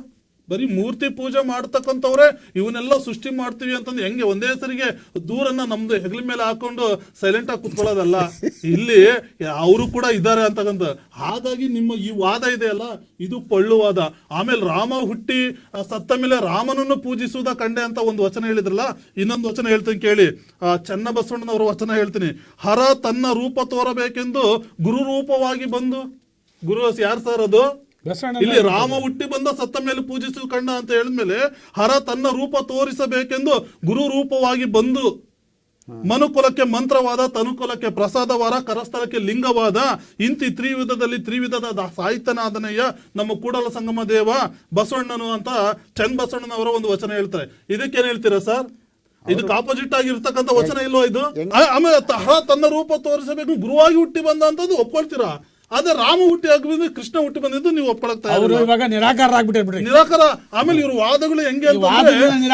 ಬರೀ ಮೂರ್ತಿ ಪೂಜೆ ಮಾಡ್ತಕ್ಕಂಥವ್ರೆ ಇವನ್ನೆಲ್ಲ ಸೃಷ್ಟಿ ಮಾಡ್ತೀವಿ ಅಂತಂದ್ರೆ ಹೆಂಗೆ ಒಂದೇ ಸರಿಗೆ ದೂರನ್ನ ನಮ್ದು ಹೆಗಲ ಮೇಲೆ ಹಾಕೊಂಡು ಸೈಲೆಂಟ್ ಆಗಿ ಕುತ್ಕೊಳ್ಳೋದಲ್ಲ? ಇಲ್ಲಿ ಅವರು ಕೂಡ ಇದ್ದಾರೆ ಅಂತಕ್ಕಂಥ. ಹಾಗಾಗಿ ನಿಮ್ಮ ಈ ವಾದ ಇದೆ ಅಲ್ಲ ಇದು ಪಳ್ಳು ವಾದ. ಆಮೇಲೆ ರಾಮ ಹುಟ್ಟಿ ಸತ್ತ ಮೇಲೆ ರಾಮನನ್ನು ಪೂಜಿಸುವುದ ಕಂಡೆ ಅಂತ ಒಂದು ವಚನ ಹೇಳಿದ್ರಲ್ಲ ಇನ್ನೊಂದು ವಚನ ಹೇಳ್ತೀನಿ ಕೇಳಿ. ಆ, ಚನ್ನಬಸವಣ್ಣನವರ ವಚನ ಹೇಳ್ತೀನಿ. ಹರ ತನ್ನ ರೂಪ ತೋರಬೇಕೆಂದು ಗುರು ರೂಪವಾಗಿ ಬಂದು ಗುರು ಯಾರು ಸರ್ ಅದು? ಇಲ್ಲಿ ರಾಮ ಹುಟ್ಟಿ ಬಂದ ಸತ್ತ ಮೇಲೆ ಪೂಜಿಸು ಕಂಡ ಅಂತ ಹೇಳಿದ್ಮೇಲೆ ಹರ ತನ್ನ ರೂಪ ತೋರಿಸಬೇಕೆಂದು ಗುರು ರೂಪವಾಗಿ ಬಂದು ಮನುಕುಲಕ್ಕೆ ಮಂತ್ರವಾದ ತನುಕುಲಕ್ಕೆ ಪ್ರಸಾದವಾದ ಕರಸ್ಥಳಕ್ಕೆ ಲಿಂಗವಾದ ಇಂತಿ ತ್ರಿವಿಧದಲ್ಲಿ ತ್ರಿವಿಧದ ಸಾಹಿತ್ಯನಾದನೆಯ ನಮ್ಮ ಕೂಡಲ ಸಂಗಮ ದೇವ ಬಸವಣ್ಣನು ಅಂತ ಚಂದ್ ಬಸವಣ್ಣನವರ ಒಂದು ವಚನ ಹೇಳ್ತಾರೆ. ಇದಕ್ಕೇನ್ ಹೇಳ್ತೀರಾ ಸರ್? ಇದಕ್ಕೆ ಆಪೋಸಿಟ್ ಆಗಿರ್ತಕ್ಕಂಥ ವಚನ ಇಲ್ವಾ ಇದು? ಆಮೇಲೆ ಹರ ತನ್ನ ರೂಪ ತೋರಿಸಬೇಕು ಗುರುವಾಗಿ ಹುಟ್ಟಿ ಬಂದ ಅಂತದ್ದು ಒಪ್ಕೊಳ್ತೀರಾ? ಅದೇ ರಾಮ ಹುಟ್ಟಿ ಆಗಿದ್ದು ಕೃಷ್ಣ ಹುಟ್ಟಿ ಬಂದಿದ್ದು ನೀವು ಒಪ್ಕೊಳಕ್ತಾ ಅವರು. ಇವಾಗ ನಿರಾಕಾರ ಬಿಡ್ರಿ ನಿರಾಕಾರ ಆಮೇಲೆ ಇವರು ವಾದಗಳು ಹೆಂಗೆ ಅಂತ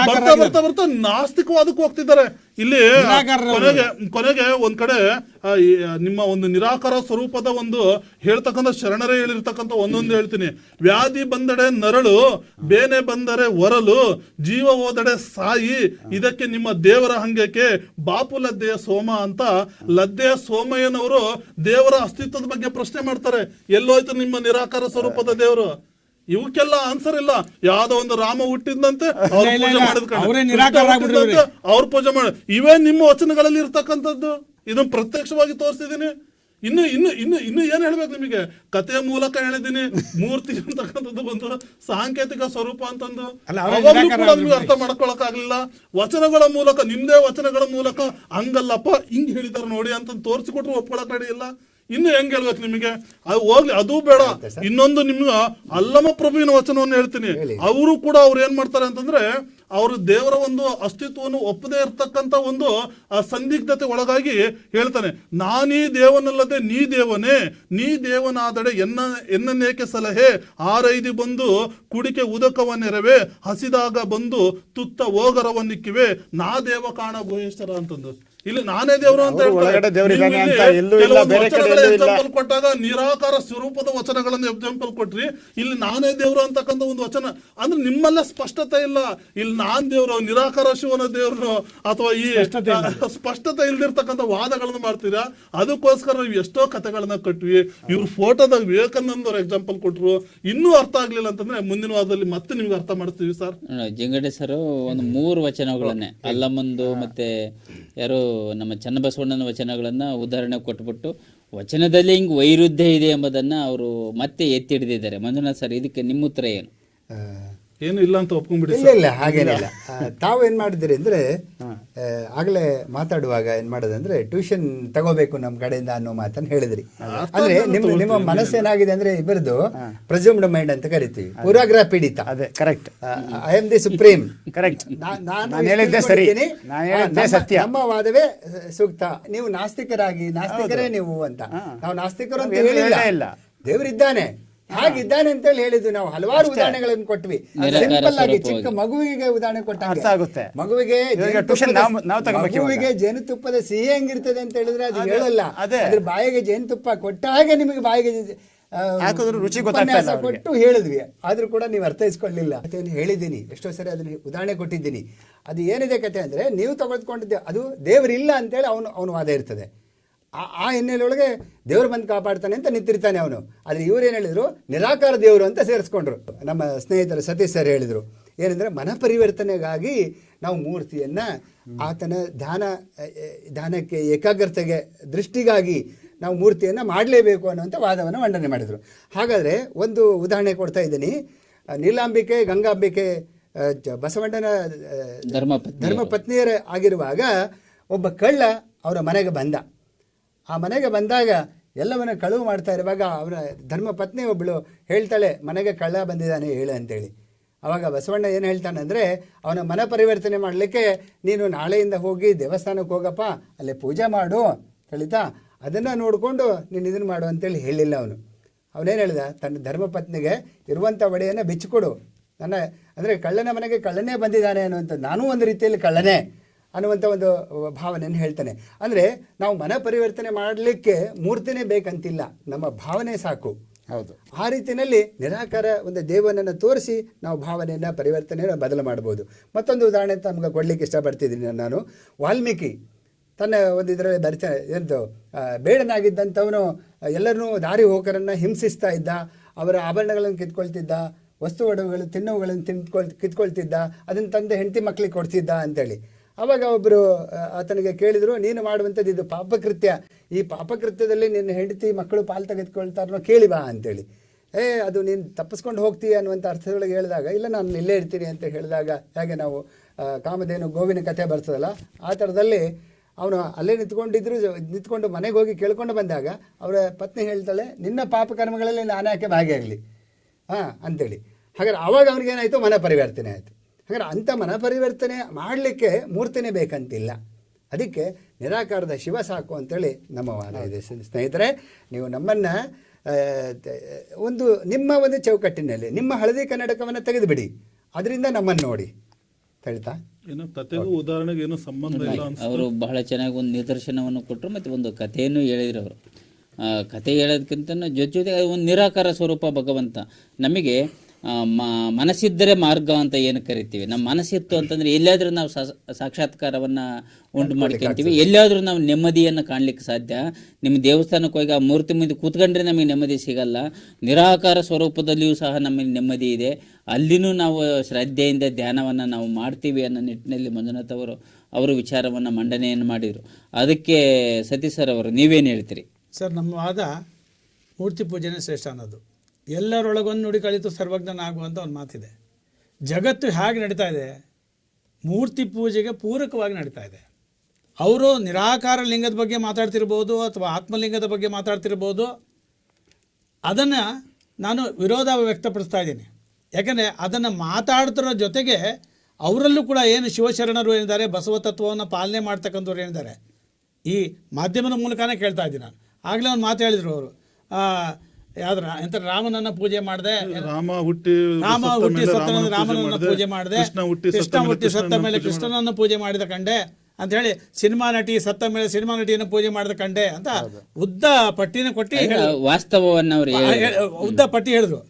ಬರ್ತಾ ಬರ್ತಾ ಬರ್ತಾ ನಾಸ್ತಿಕವಾದಕ್ಕೆ ಹೋಗ್ತಿದ್ದಾರೆ ಇಲ್ಲಿ. ಕೊನೆಗೆ ಕೊನೆಗೆ ಒಂದ್ ಕಡೆ ನಿಮ್ಮ ಒಂದು ನಿರಾಕಾರ ಸ್ವರೂಪದ ಒಂದು ಹೇಳ್ತಕ್ಕಂಥ ಶರಣರೇ ಹೇಳಿರ್ತಕ್ಕಂಥ ಒಂದೊಂದು ಹೇಳ್ತೀನಿ. ವ್ಯಾಧಿ ಬಂದಡೆ ನರಳು ಬೇನೆ ಬಂದರೆ ಹೊರಲು ಜೀವ ಹೋದಡೆ ಸಾಯಿ ಇದಕ್ಕೆ ನಿಮ್ಮ ದೇವರ ಹಂಗಕ್ಕೆ ಬಾಪು ಲದ್ದೆಯ ಸೋಮ ಅಂತ ಲದ್ದೆಯ ಸೋಮಯ್ಯನವರು ದೇವರ ಅಸ್ತಿತ್ವದ ಬಗ್ಗೆ ಪ್ರಶ್ನೆ ಮಾಡ್ತಾರೆ. ಎಲ್ಲೋಯ್ತು ನಿಮ್ಮ ನಿರಾಕಾರ ಸ್ವರೂಪದ ದೇವರು? ಇವಕ್ಕೆಲ್ಲ ಆನ್ಸರ್ ಇಲ್ಲ. ಯಾವ್ದೋ ಒಂದು ರಾಮ ಹುಟ್ಟಿದಂತೆ ಅವ್ರ ಪೂಜೆ. ಮಾಡಿದ್ ಅವ್ರ ಪೂಜೆ ಮಾಡಿ ಇವೇ ನಿಮ್ಮ ವಚನಗಳಲ್ಲಿ ಇರ್ತಕ್ಕಂಥದ್ದು. ಇದನ್ನ ಪ್ರತ್ಯಕ್ಷವಾಗಿ ತೋರಿಸಿದ್ದೀನಿ ಇನ್ನು ಇನ್ನು ಇನ್ನು ಇನ್ನು ಏನು ಹೇಳ್ಬೇಕು ನಿಮಗೆ? ಕಥೆಯ ಮೂಲಕ ಹೇಳಿದ್ದೀನಿ. ಮೂರ್ತಿ ಅಂತಕ್ಕಂಥದ್ದು ಒಂದು ಸಾಂಕೇತಿಕ ಸ್ವರೂಪ ಅಂತಂದು. ಅವಾಗ್ಲೂ ಕೂಡ ನಿಮ್ಗೆ ಅರ್ಥ ಮಾಡ್ಕೊಳಕ್ ಆಗ್ಲಿಲ್ಲ ವಚನಗಳ ಮೂಲಕ ನಿಮ್ದೇ ವಚನಗಳ ಮೂಲಕ ಹಂಗಲ್ಲಪ್ಪ ಹಿಂಗ್ ಹೇಳಿದಾರೆ ನೋಡಿ ಅಂತ ತೋರಿಸಿಕೊಟ್ರು ಒಪ್ಕೊಳಕ್ ನಡೆಯಿಲ್ಲ ಇನ್ನು ಹೆಂಗ್ ಹೇಳ್ಬೇಕು ನಿಮಗೆ? ಅದು ಹೋಗ್ಲಿ ಅದು ಬೇಡ. ಇನ್ನೊಂದು ನಿಮ್ಗೆ ಅಲ್ಲಮ ಪ್ರಭುವಿನ ವಚನವನ್ನು ಹೇಳ್ತೀನಿ. ಅವರು ಕೂಡ ಅವ್ರು ಏನ್ ಮಾಡ್ತಾರೆ ಅಂತಂದ್ರೆ ಅವರು ದೇವರ ಒಂದು ಅಸ್ತಿತ್ವವನ್ನು ಒಪ್ಪದೇ ಇರತಕ್ಕಂತ ಒಂದು ಸಂದಿಗ್ಧತೆ ಒಳಗಾಗಿ ಹೇಳ್ತಾನೆ, ನಾನೀ ದೇವನಲ್ಲದೆ ನೀ ದೇವನೇ, ನೀ ದೇವನಾದಡೆ ಎನ್ನ ಎನ್ನನೇಕೆ ಸಲಹೆ? ಆರೈದಿ ಬಂದು ಕುಡಿಕೆ ಉದಕವನ್ನೆರವೆ, ಹಸಿದಾಗ ಬಂದು ತುತ್ತ ಓಗರವನ್ನಿಕ್ಕಿವೆ, ನಾ ದೇವ ಕಾಣ ಭುವೇಶ್ವರ ಅಂತಂದು. ಇಲ್ಲಿ ನಾನೇ ದೇವರು ಅಂತ example ಕೊಟ್ಟಾಗ ನಿರಾಕಾರ ಸ್ವರೂಪದ ವಚನಗಳನ್ನು ಎಕ್ಸಾಂಪಲ್ ಕೊಟ್ರಿ ಇಲ್ಲಿ ನಾನೇ ದೇವರು ಅಂತಕ್ಕಂತ ಒಂದು ವಚನ. ಅಂದ್ರೆ ನಿಮ್ಮಲ್ಲ ಸ್ಪಷ್ಟತೆ ಇಲ್ಲ. ಇಲ್ಲಿ ನಾನ್ ದೇವರು ನಿರಾಕಾರ ಶಿವನ ದೇವ್ರು ಅಥವಾ ಈ ಸ್ಪಷ್ಟತೆ ಇಲ್ದಿರ್ತಕ್ಕಂಥ ವಾದಗಳನ್ನು ಮಾಡ್ತೀರಾ? ಅದಕ್ಕೋಸ್ಕರ ನೀವು ಎಷ್ಟೋ ಕಥೆಗಳನ್ನ ಕಟ್ವಿ. ಇವ್ರ ಫೋಟೋದಾಗ ವಿವೇಕಾನಂದ ಅವ್ರ ಎಕ್ಸಾಂಪಲ್ ಕೊಟ್ರು. ಇನ್ನೂ ಅರ್ಥ ಆಗ್ಲಿಲ್ಲ ಅಂತಂದ್ರೆ ಮುಂದಿನ ವಾರದಲ್ಲಿ ಮತ್ತೆ ನಿಮ್ಗೆ ಅರ್ಥ ಮಾಡ್ತೀವಿ ಸರ್. ಜಿಂಗಡೆ ಸರ್ ಒಂದು ಮೂರು ವಚನಗಳನ್ನೇ. ಅಲ್ಲಮ್ಮಂದು ಮತ್ತೆ ಯಾರು ನಮ್ಮ ಚನ್ನಬಸವಣ್ಣನ ವಚನಗಳನ್ನು ಉದಾಹರಣೆ ಕೊಟ್ಬಿಟ್ಟು ವಚನದಲ್ಲಿ ಹಿಂಗೆ ವೈರುಧ್ಯ ಇದೆ ಎಂಬುದನ್ನ ಅವರು ಮತ್ತೆ ಎತ್ತಿ ಹಿಡಿದಿದ್ದಾರೆ ಮಂಜುನಾಥ್ ಸರ್, ಇದಕ್ಕೆ ನಿಮ್ಮ ಉತ್ತರ ಏನು? ಏನು ಇಲ್ಲ ಅಂತ ಒಪ್ಕೊಂಡ್ಬಿಡಿ ಇಲ್ಲ ಇಲ್ಲ ಹಾಗೇನಿಲ್ಲ. ಇಲ್ಲ. ತಾವು ಏನ್ ಮಾಡಿದ್ರಿ ಅಂದ್ರೆ ಆಗಲೇ ಮಾತಾಡುವಾಗ ಏನು ಮಾಡೋದಂದ್ರೆ ಟ್ಯೂಷನ್ ತಗೋಬೇಕು ನಮ್ಮ ಕಡೆಯಿಂದ ಅನ್ನೋ ಮಾತನ್ನ ಹೇಳಿದ್ರಿ. ಅಂದ್ರೆ ನಿಮ್ಮ ನಿಮ್ಮ ಮನಸ್ಸೇನಾಗಿದೆ ಅಂದ್ರೆ ಇಬ್ಬರದು ಪ್ರೆಸ್ಯೂಮ್ಡ್ ಮೈಂಡ್ ಅಂತ ಕರಿತೀವಿ. ಪೂರ್ವಾಗ್ರಹ ಪೀಡಿತ. ಅದೇ correct I am the supreme correct ನಾನು ಹೇಳಿದ್ದೆ ಸರಿ. ಸತ್ಯ. ನಮ್ಮ ವಾದವೇ ಸೂಕ್ತ. ನೀವು ನಾಸ್ತಿಕರಾಗಿ ನಾಸ್ತಿಕರೇ ನೀವು ಅಂತ. ನಾವು ನಾಸ್ತಿಕರು ಅಂತ ಹೇಳಿಲ್ಲ. ದೇವರಿದ್ದಾನೆ. ಹಾಗಿದ್ದಾನೆ ಅಂತ ಹೇಳಿ ಹೇಳಿದ್ವಿ ನಾವು ಹಲವಾರು ಉದಾಹರಣೆಗಳನ್ನು ಕೊಟ್ವಿ. ಸಿಂಪಲ್ ಆಗಿ ಚಿಕ್ಕ ಮಗುವಿಗೆ ಉದಾಹರಣೆ ಕೊಟ್ಟಾಗ. ಅರ್ಥ ಆಗುತ್ತೆ. ಮಗುವಿಗೆ ಮಗುವಿಗೆ ಜೇನುತುಪ್ಪದ ಸಿಹಿ ಹೆಂಗಿರ್ತದೆ ಅಂತ ಹೇಳಿದ್ರೆ ಅದು ಹೇಳಲ್ಲ. ಅದೇ. ಅದ್ರ ಬಾಯಿಗೆ ಜೇನುತುಪ್ಪ ಕೊಟ್ಟ ಹಾಗೆ ನಿಮಗೆ ಬಾಯಿಗೆ ರುಚಿ ಉಪನ್ಯಾಸ ಕೊಟ್ಟು ಹೇಳಿದ್ವಿ. ಆದ್ರೂ ಕೂಡ ನೀವು ಅರ್ಥೈಸ್ಕೊಳ್ಳಿಲ್ಲ. ಹೇಳಿದ್ದೀನಿ. ಎಷ್ಟೋ ಸರಿ ಅದನ್ನ ಉದಾಹರಣೆ ಕೊಟ್ಟಿದ್ದೀನಿ. ಅದು ಏನಿದೆ ಕತೆ ಅಂದ್ರೆ ನೀವು ತಗೊಳ್ಕೊಂಡಿದ್ದೆ ಅದು ದೇವರಿಲ್ಲ ಅಂತೇಳಿ ಅವನು ಅವನು ವಾದ ಇರ್ತದೆ. ಆ ಆ ಹಿನ್ನೆಲೆಯೊಳಗೆ ದೇವರು ಬಂದು ಕಾಪಾಡ್ತಾನೆ ಅಂತ ನಿಂತಿರ್ತಾನೆ ಅವನು. ಆದರೆ ಇವ್ರು ಏನು ಹೇಳಿದ್ರು? ನಿರಾಕಾರ ದೇವರು ಅಂತ ಸೇರಿಸ್ಕೊಂಡ್ರು. ನಮ್ಮ ಸ್ನೇಹಿತರು ಸತೀಶ್ ಸರ್ ಹೇಳಿದರು. ಏನಂದರೆ ಮನ ಪರಿವರ್ತನೆಗಾಗಿ ನಾವು ಮೂರ್ತಿಯನ್ನ ಆತನ ಧ್ಯಾನ ಧ್ಯಾನಕ್ಕೆ ಏಕಾಗ್ರತೆಗೆ ದೃಷ್ಟಿಗಾಗಿ ನಾವು ಮೂರ್ತಿಯನ್ನು ಮಾಡಲೇಬೇಕು ಅನ್ನುವಂಥ ವಾದವನ್ನು ಮಂಡನೆ ಮಾಡಿದರು. ಹಾಗಾದರೆ ಒಂದು ಉದಾಹರಣೆ ಕೊಡ್ತಾ ಇದ್ದೀನಿ. ನೀಲಾಂಬಿಕೆ ಗಂಗಾಂಬಿಕೆ ಬಸವಣ್ಣನ ಧರ್ಮ ಧರ್ಮಪತ್ನಿಯರ ಆಗಿರುವಾಗ ಒಬ್ಬ ಕಳ್ಳ ಅವರ ಮನೆಗೆ ಬಂದ. ಆ ಮನೆಗೆ ಬಂದಾಗ ಎಲ್ಲವನ್ನ ಕಳುವು ಮಾಡ್ತಾ ಇರುವಾಗ ಅವರ ಧರ್ಮಪತ್ನಿ ಒಬ್ಬಳು ಹೇಳ್ತಾಳೆ, ಮನೆಗೆ ಕಳ್ಳ ಬಂದಿದ್ದಾನೆ, ಹೇಳು ಅಂತೇಳಿ. ಆವಾಗ ಬಸವಣ್ಣ ಏನು ಹೇಳ್ತಾನೆ ಅಂದರೆ, ಅವನ ಮನ ಪರಿವರ್ತನೆ ಮಾಡಲಿಕ್ಕೆ ನೀನು ನಾಳೆಯಿಂದ ಹೋಗಿ ದೇವಸ್ಥಾನಕ್ಕೆ ಹೋಗಪ್ಪ, ಅಲ್ಲಿ ಪೂಜೆ ಮಾಡು ಕಳಿತಾ ಅದನ್ನು ನೋಡಿಕೊಂಡು ನೀನು ಇದನ್ನು ಮಾಡು ಅಂತೇಳಿ ಹೇಳಿಲ್ಲ ಅವನು. ಅವನೇನು ಹೇಳಿದ, ತನ್ನ ಧರ್ಮಪತ್ನಿಗೆ ಇರುವಂಥ ಒಡೆಯನ್ನು ಬಿಚ್ಚಿಕೊಡು. ನನ್ನ, ಅಂದರೆ ಕಳ್ಳನ ಮನೆಗೆ ಕಳ್ಳನೇ ಬಂದಿದ್ದಾನೆ ಅನ್ನುವಂಥ ನಾನೂ ಒಂದು ರೀತಿಯಲ್ಲಿ ಕಳ್ಳನೇ. ಅನ್ನುವಂಥ ಒಂದು ಭಾವನೆಯನ್ನು ಹೇಳ್ತಾನೆ. ಅಂದರೆ ನಾವು ಮನ ಪರಿವರ್ತನೆ ಮಾಡಲಿಕ್ಕೆ ಮೂರ್ತಿನೇ ಬೇಕಂತಿಲ್ಲ. ನಮ್ಮ ಭಾವನೆ ಸಾಕು. ಹೌದು. ಆ ರೀತಿಯಲ್ಲಿ ನಿರಾಕಾರ ಒಂದು ದೇವನನ್ನು ತೋರಿಸಿ ನಾವು ಭಾವನೆಯನ್ನು ಪರಿವರ್ತನೆಯನ್ನು ಬದಲು ಮಾಡ್ಬೋದು. ಮತ್ತೊಂದು ಉದಾಹರಣೆ ತಮ್ಗೆ ಕೊಡಲಿಕ್ಕೆ ಇಷ್ಟಪಡ್ತಿದ್ದೀನಿ ನಾನು. ವಾಲ್ಮೀಕಿ ತನ್ನ ಒಂದು ಇದರಲ್ಲಿ ಬರ್ತ ಎಂದು ಬೇಡನಾಗಿದ್ದಂಥವನು ಎಲ್ಲರನ್ನೂ ದಾರಿ ಹೋಕರನ್ನು ಹಿಂಸಿಸ್ತಾ ಇದ್ದ ಅವರ ಆಭರಣಗಳನ್ನು ಕಿತ್ಕೊಳ್ತಿದ್ದ ವಸ್ತು ಒಡವುಗಳು ತಿನ್ನುವುಗಳನ್ನು ತಿನ್ಕೊಳ್ ಕಿತ್ಕೊಳ್ತಿದ್ದ ಅದನ್ನು ತಂದೆ ಹೆಂಡತಿ ಮಕ್ಕಳಿಗೆ ಕೊಡ್ತಿದ್ದ ಅಂತೇಳಿ. ಆವಾಗ ಒಬ್ಬರು ಆತನಿಗೆ ಕೇಳಿದರು, ನೀನು ಮಾಡುವಂಥದ್ದು ಇದು ಪಾಪಕೃತ್ಯ. ಈ ಪಾಪಕೃತ್ಯದಲ್ಲಿ ನಿನ್ನ ಹೆಂಡತಿ, ಮಕ್ಕಳು ಪಾಲು ತೆಗೆದುಕೊಳ್ತಾರನೋ ಕೇಳಿ ಬಾ ಅಂತೇಳಿ. ಏ, ಅದು ನೀನು ತಪ್ಪಿಸ್ಕೊಂಡು ಹೋಗ್ತೀಯ ಅನ್ನುವಂಥ ಅರ್ಥದೊಳಗೆ ಹೇಳಿದಾಗ, ಇಲ್ಲ ನಾನು ಇಲ್ಲೇ ಇರ್ತೀನಿ ಅಂತ ಹೇಳಿದಾಗ, ಹೇಗೆ ನಾವು ಕಾಮಧೇನು ಗೋವಿನ ಕಥೆ ಬರ್ತದಲ್ಲ, ಆ ಥರದಲ್ಲಿ ಅವನು ಅಲ್ಲೇ ನಿಂತ್ಕೊಂಡಿದ್ರು, ನಿಂತ್ಕೊಂಡು ಮನೆಗೆ ಹೋಗಿ ಕೇಳ್ಕೊಂಡು ಬಂದಾಗ, ಅವರ ಪತ್ನಿ ಹೇಳ್ತಾಳೆ, ನಿನ್ನ ಪಾಪಕರ್ಮಗಳಲ್ಲಿ ನಾನು ಯಾಕೆ ಭಾಗಿಯಾಗಲಿ? ಹಾಂ ಅಂತೇಳಿ. ಹಾಗಾದ್ರೆ ಅವಾಗ ಅವ್ನಿಗೇನಾಯಿತು? ಮನ ಪರಿವರ್ತನೆ ಆಯಿತು. ಹಾಗಾದ್ರೆ ಅಂಥ ಮನಪರಿವರ್ತನೆ ಮಾಡಲಿಕ್ಕೆ ಮೂರ್ತಿನೇ ಬೇಕಂತಿಲ್ಲ. ಅದಕ್ಕೆ ನಿರಾಕಾರದ ಶಿವ ಸಾಕು ಅಂತೇಳಿ ನಮ್ಮ ವಾದ ಇದೆ. ಸ್ನೇಹಿತರೆ ನೀವು ನಮ್ಮನ್ನು ಒಂದು ನಿಮ್ಮ ಒಂದು ಚೌಕಟ್ಟಿನಲ್ಲಿ ನಿಮ್ಮ ಹಳದಿ ಕನ್ನಡಕವನ್ನು ತೆಗೆದುಬಿಡಿ. ಅದರಿಂದ ನಮ್ಮನ್ನು ನೋಡಿ. ಹೇಳ್ತಾ ಏನೋ ಕಥೆಗೂ ಉದಾಹರಣೆಗೆ ಏನೋ ಸಂಬಂಧ ಇಲ್ಲ ಅವರು ಬಹಳ ಚೆನ್ನಾಗಿ ಒಂದು ನಿದರ್ಶನವನ್ನು ಕೊಟ್ಟರು ಮತ್ತು ಒಂದು ಕಥೆಯನ್ನು ಹೇಳಿದ್ರು ಅವರು. ಆ, ಕಥೆ ಹೇಳೋದಕ್ಕಿಂತ ಜೊತೆ ಜೊತೆಗೆ ಒಂದು ನಿರಾಕಾರ ಸ್ವರೂಪ ಭಗವಂತ. ನಮಗೆ ಮನಸ್ಸಿದ್ದರೆ ಮಾರ್ಗ ಅಂತ ಏನು ಕರಿತೀವಿ? ನಮ್ಮ ಮನಸ್ಸಿತ್ತು ಅಂತಂದ್ರೆ ಎಲ್ಲಾದ್ರೂ ನಾವು ಸಾಕ್ಷಾತ್ಕಾರವನ್ನ ಉಂಟು ಮಾಡ್ಕೊಂತೀವಿ. ಎಲ್ಲಾದ್ರೂ ನಾವು ನೆಮ್ಮದಿಯನ್ನು ಕಾಣ್ಲಿಕ್ಕೆ ಸಾಧ್ಯ. ನಿಮ್ಮ ದೇವಸ್ಥಾನಕ್ಕೆ ಹೋಗಿ ಆ ಮೂರ್ತಿ ಮುಂದೆ ಕೂತ್ಕೊಂಡ್ರೆ ನಮಗೆ ನೆಮ್ಮದಿ ಸಿಗಲ್ಲ. ನಿರಾಕಾರ ಸ್ವರೂಪದಲ್ಲಿಯೂ ಸಹ ನಮಗೆ ನೆಮ್ಮದಿ ಇದೆ. ಅಲ್ಲಿನೂ ನಾವು ಶ್ರದ್ಧೆಯಿಂದ ಧ್ಯಾನವನ್ನ ನಾವು ಮಾಡ್ತೀವಿ ಅನ್ನೋ ನಿಟ್ಟಿನಲ್ಲಿ ಮಂಜುನಾಥ್ ಅವರು ಅವರು ವಿಚಾರವನ್ನ ಮಂಡನೆಯನ್ನು ಮಾಡಿದ್ರು. ಅದಕ್ಕೆ ಸತೀಶ್ ಸರ್ ಅವರು ನೀವೇನು ಹೇಳ್ತೀರಿ? ಸರ್ ನಮ್ಮ ಆದ ಮೂರ್ತಿ ಪೂಜೆನೇ ಶ್ರೇಷ್ಠ ಅನ್ನೋದು. ಎಲ್ಲರೊಳಗೊಂದು ನುಡಿ ಕಲಿತು ಸರ್ವಜ್ಞನಾಗುವಂಥ ಒಂದು ಮಾತಿದೆ. ಜಗತ್ತು ಹೇಗೆ ನಡೀತಾ ಇದೆ? ಮೂರ್ತಿ ಪೂಜೆಗೆ ಪೂರಕವಾಗಿ ನಡೀತಾ ಇದೆ. ಅವರು ನಿರಾಕಾರ ಲಿಂಗದ ಬಗ್ಗೆ ಮಾತಾಡ್ತಿರ್ಬೋದು ಅಥವಾ ಆತ್ಮಲಿಂಗದ ಬಗ್ಗೆ ಮಾತಾಡ್ತಿರ್ಬೋದು. ಅದನ್ನು ನಾನು ವಿರೋಧ ವ್ಯಕ್ತಪಡಿಸ್ತಾ ಇದ್ದೀನಿ. ಯಾಕಂದರೆ ಅದನ್ನು ಮಾತಾಡ್ತಿರೋ ಜೊತೆಗೆ ಅವರಲ್ಲೂ ಕೂಡ ಏನು ಶಿವಶರಣರು ಏನಿದ್ದಾರೆ, ಬಸವ ತತ್ವವನ್ನು ಪಾಲನೆ ಮಾಡ್ತಕ್ಕಂಥವ್ರು ಏನಿದ್ದಾರೆ. ಈ ಮಾಧ್ಯಮದ ಮೂಲಕನೇ ಕೇಳ್ತಾ ಇದ್ದೀನಿ ನಾನು. ಆಗಲೇ ಒಂದು ಮಾತು ಹೇಳಿದರು ಅವರು. ಯಾವ್ದ್ರ ಎಂತ ರಾಮನನ್ನ ಪೂಜೆ ಮಾಡಿದೆ? ರಾಮ ಹುಟ್ಟಿ ರಾಮ ಹುಟ್ಟಿ ಸತ್ತ ಮೇಲೆ ರಾಮನನ್ನ ಪೂಜೆ ಮಾಡಿದೆ. ಕೃಷ್ಣ ಹುಟ್ಟಿ ಕೃಷ್ಣ ಸತ್ತ ಮೇಲೆ ಹುಟ್ಟಿ ಸತ್ತ ಕೃಷ್ಣನನ್ನ ಮೇಲೆ ಪೂಜೆ ಕೃಷ್ಣನನ್ನು ಪೂಜೆ ಮಾಡಿದ ಕಂಡೆ ಅಂತ ಹೇಳಿ ಸಿನಿಮಾ ನಟಿ ಸತ್ತ ಮೇಲೆ ಸಿನಿಮಾ ನಟಿಯನ್ನು ಪೂಜೆ ಮಾಡಿದ ಕಂಡೆ ಅಂತ ಉದ್ದ ಪಟ್ಟಿನ ಕೊಟ್ಟಿ ವಾಸ್ತವವನ್ನು ಉದ್ದ ಪಟ್ಟಿ ಹೇಳಿದ್ರು.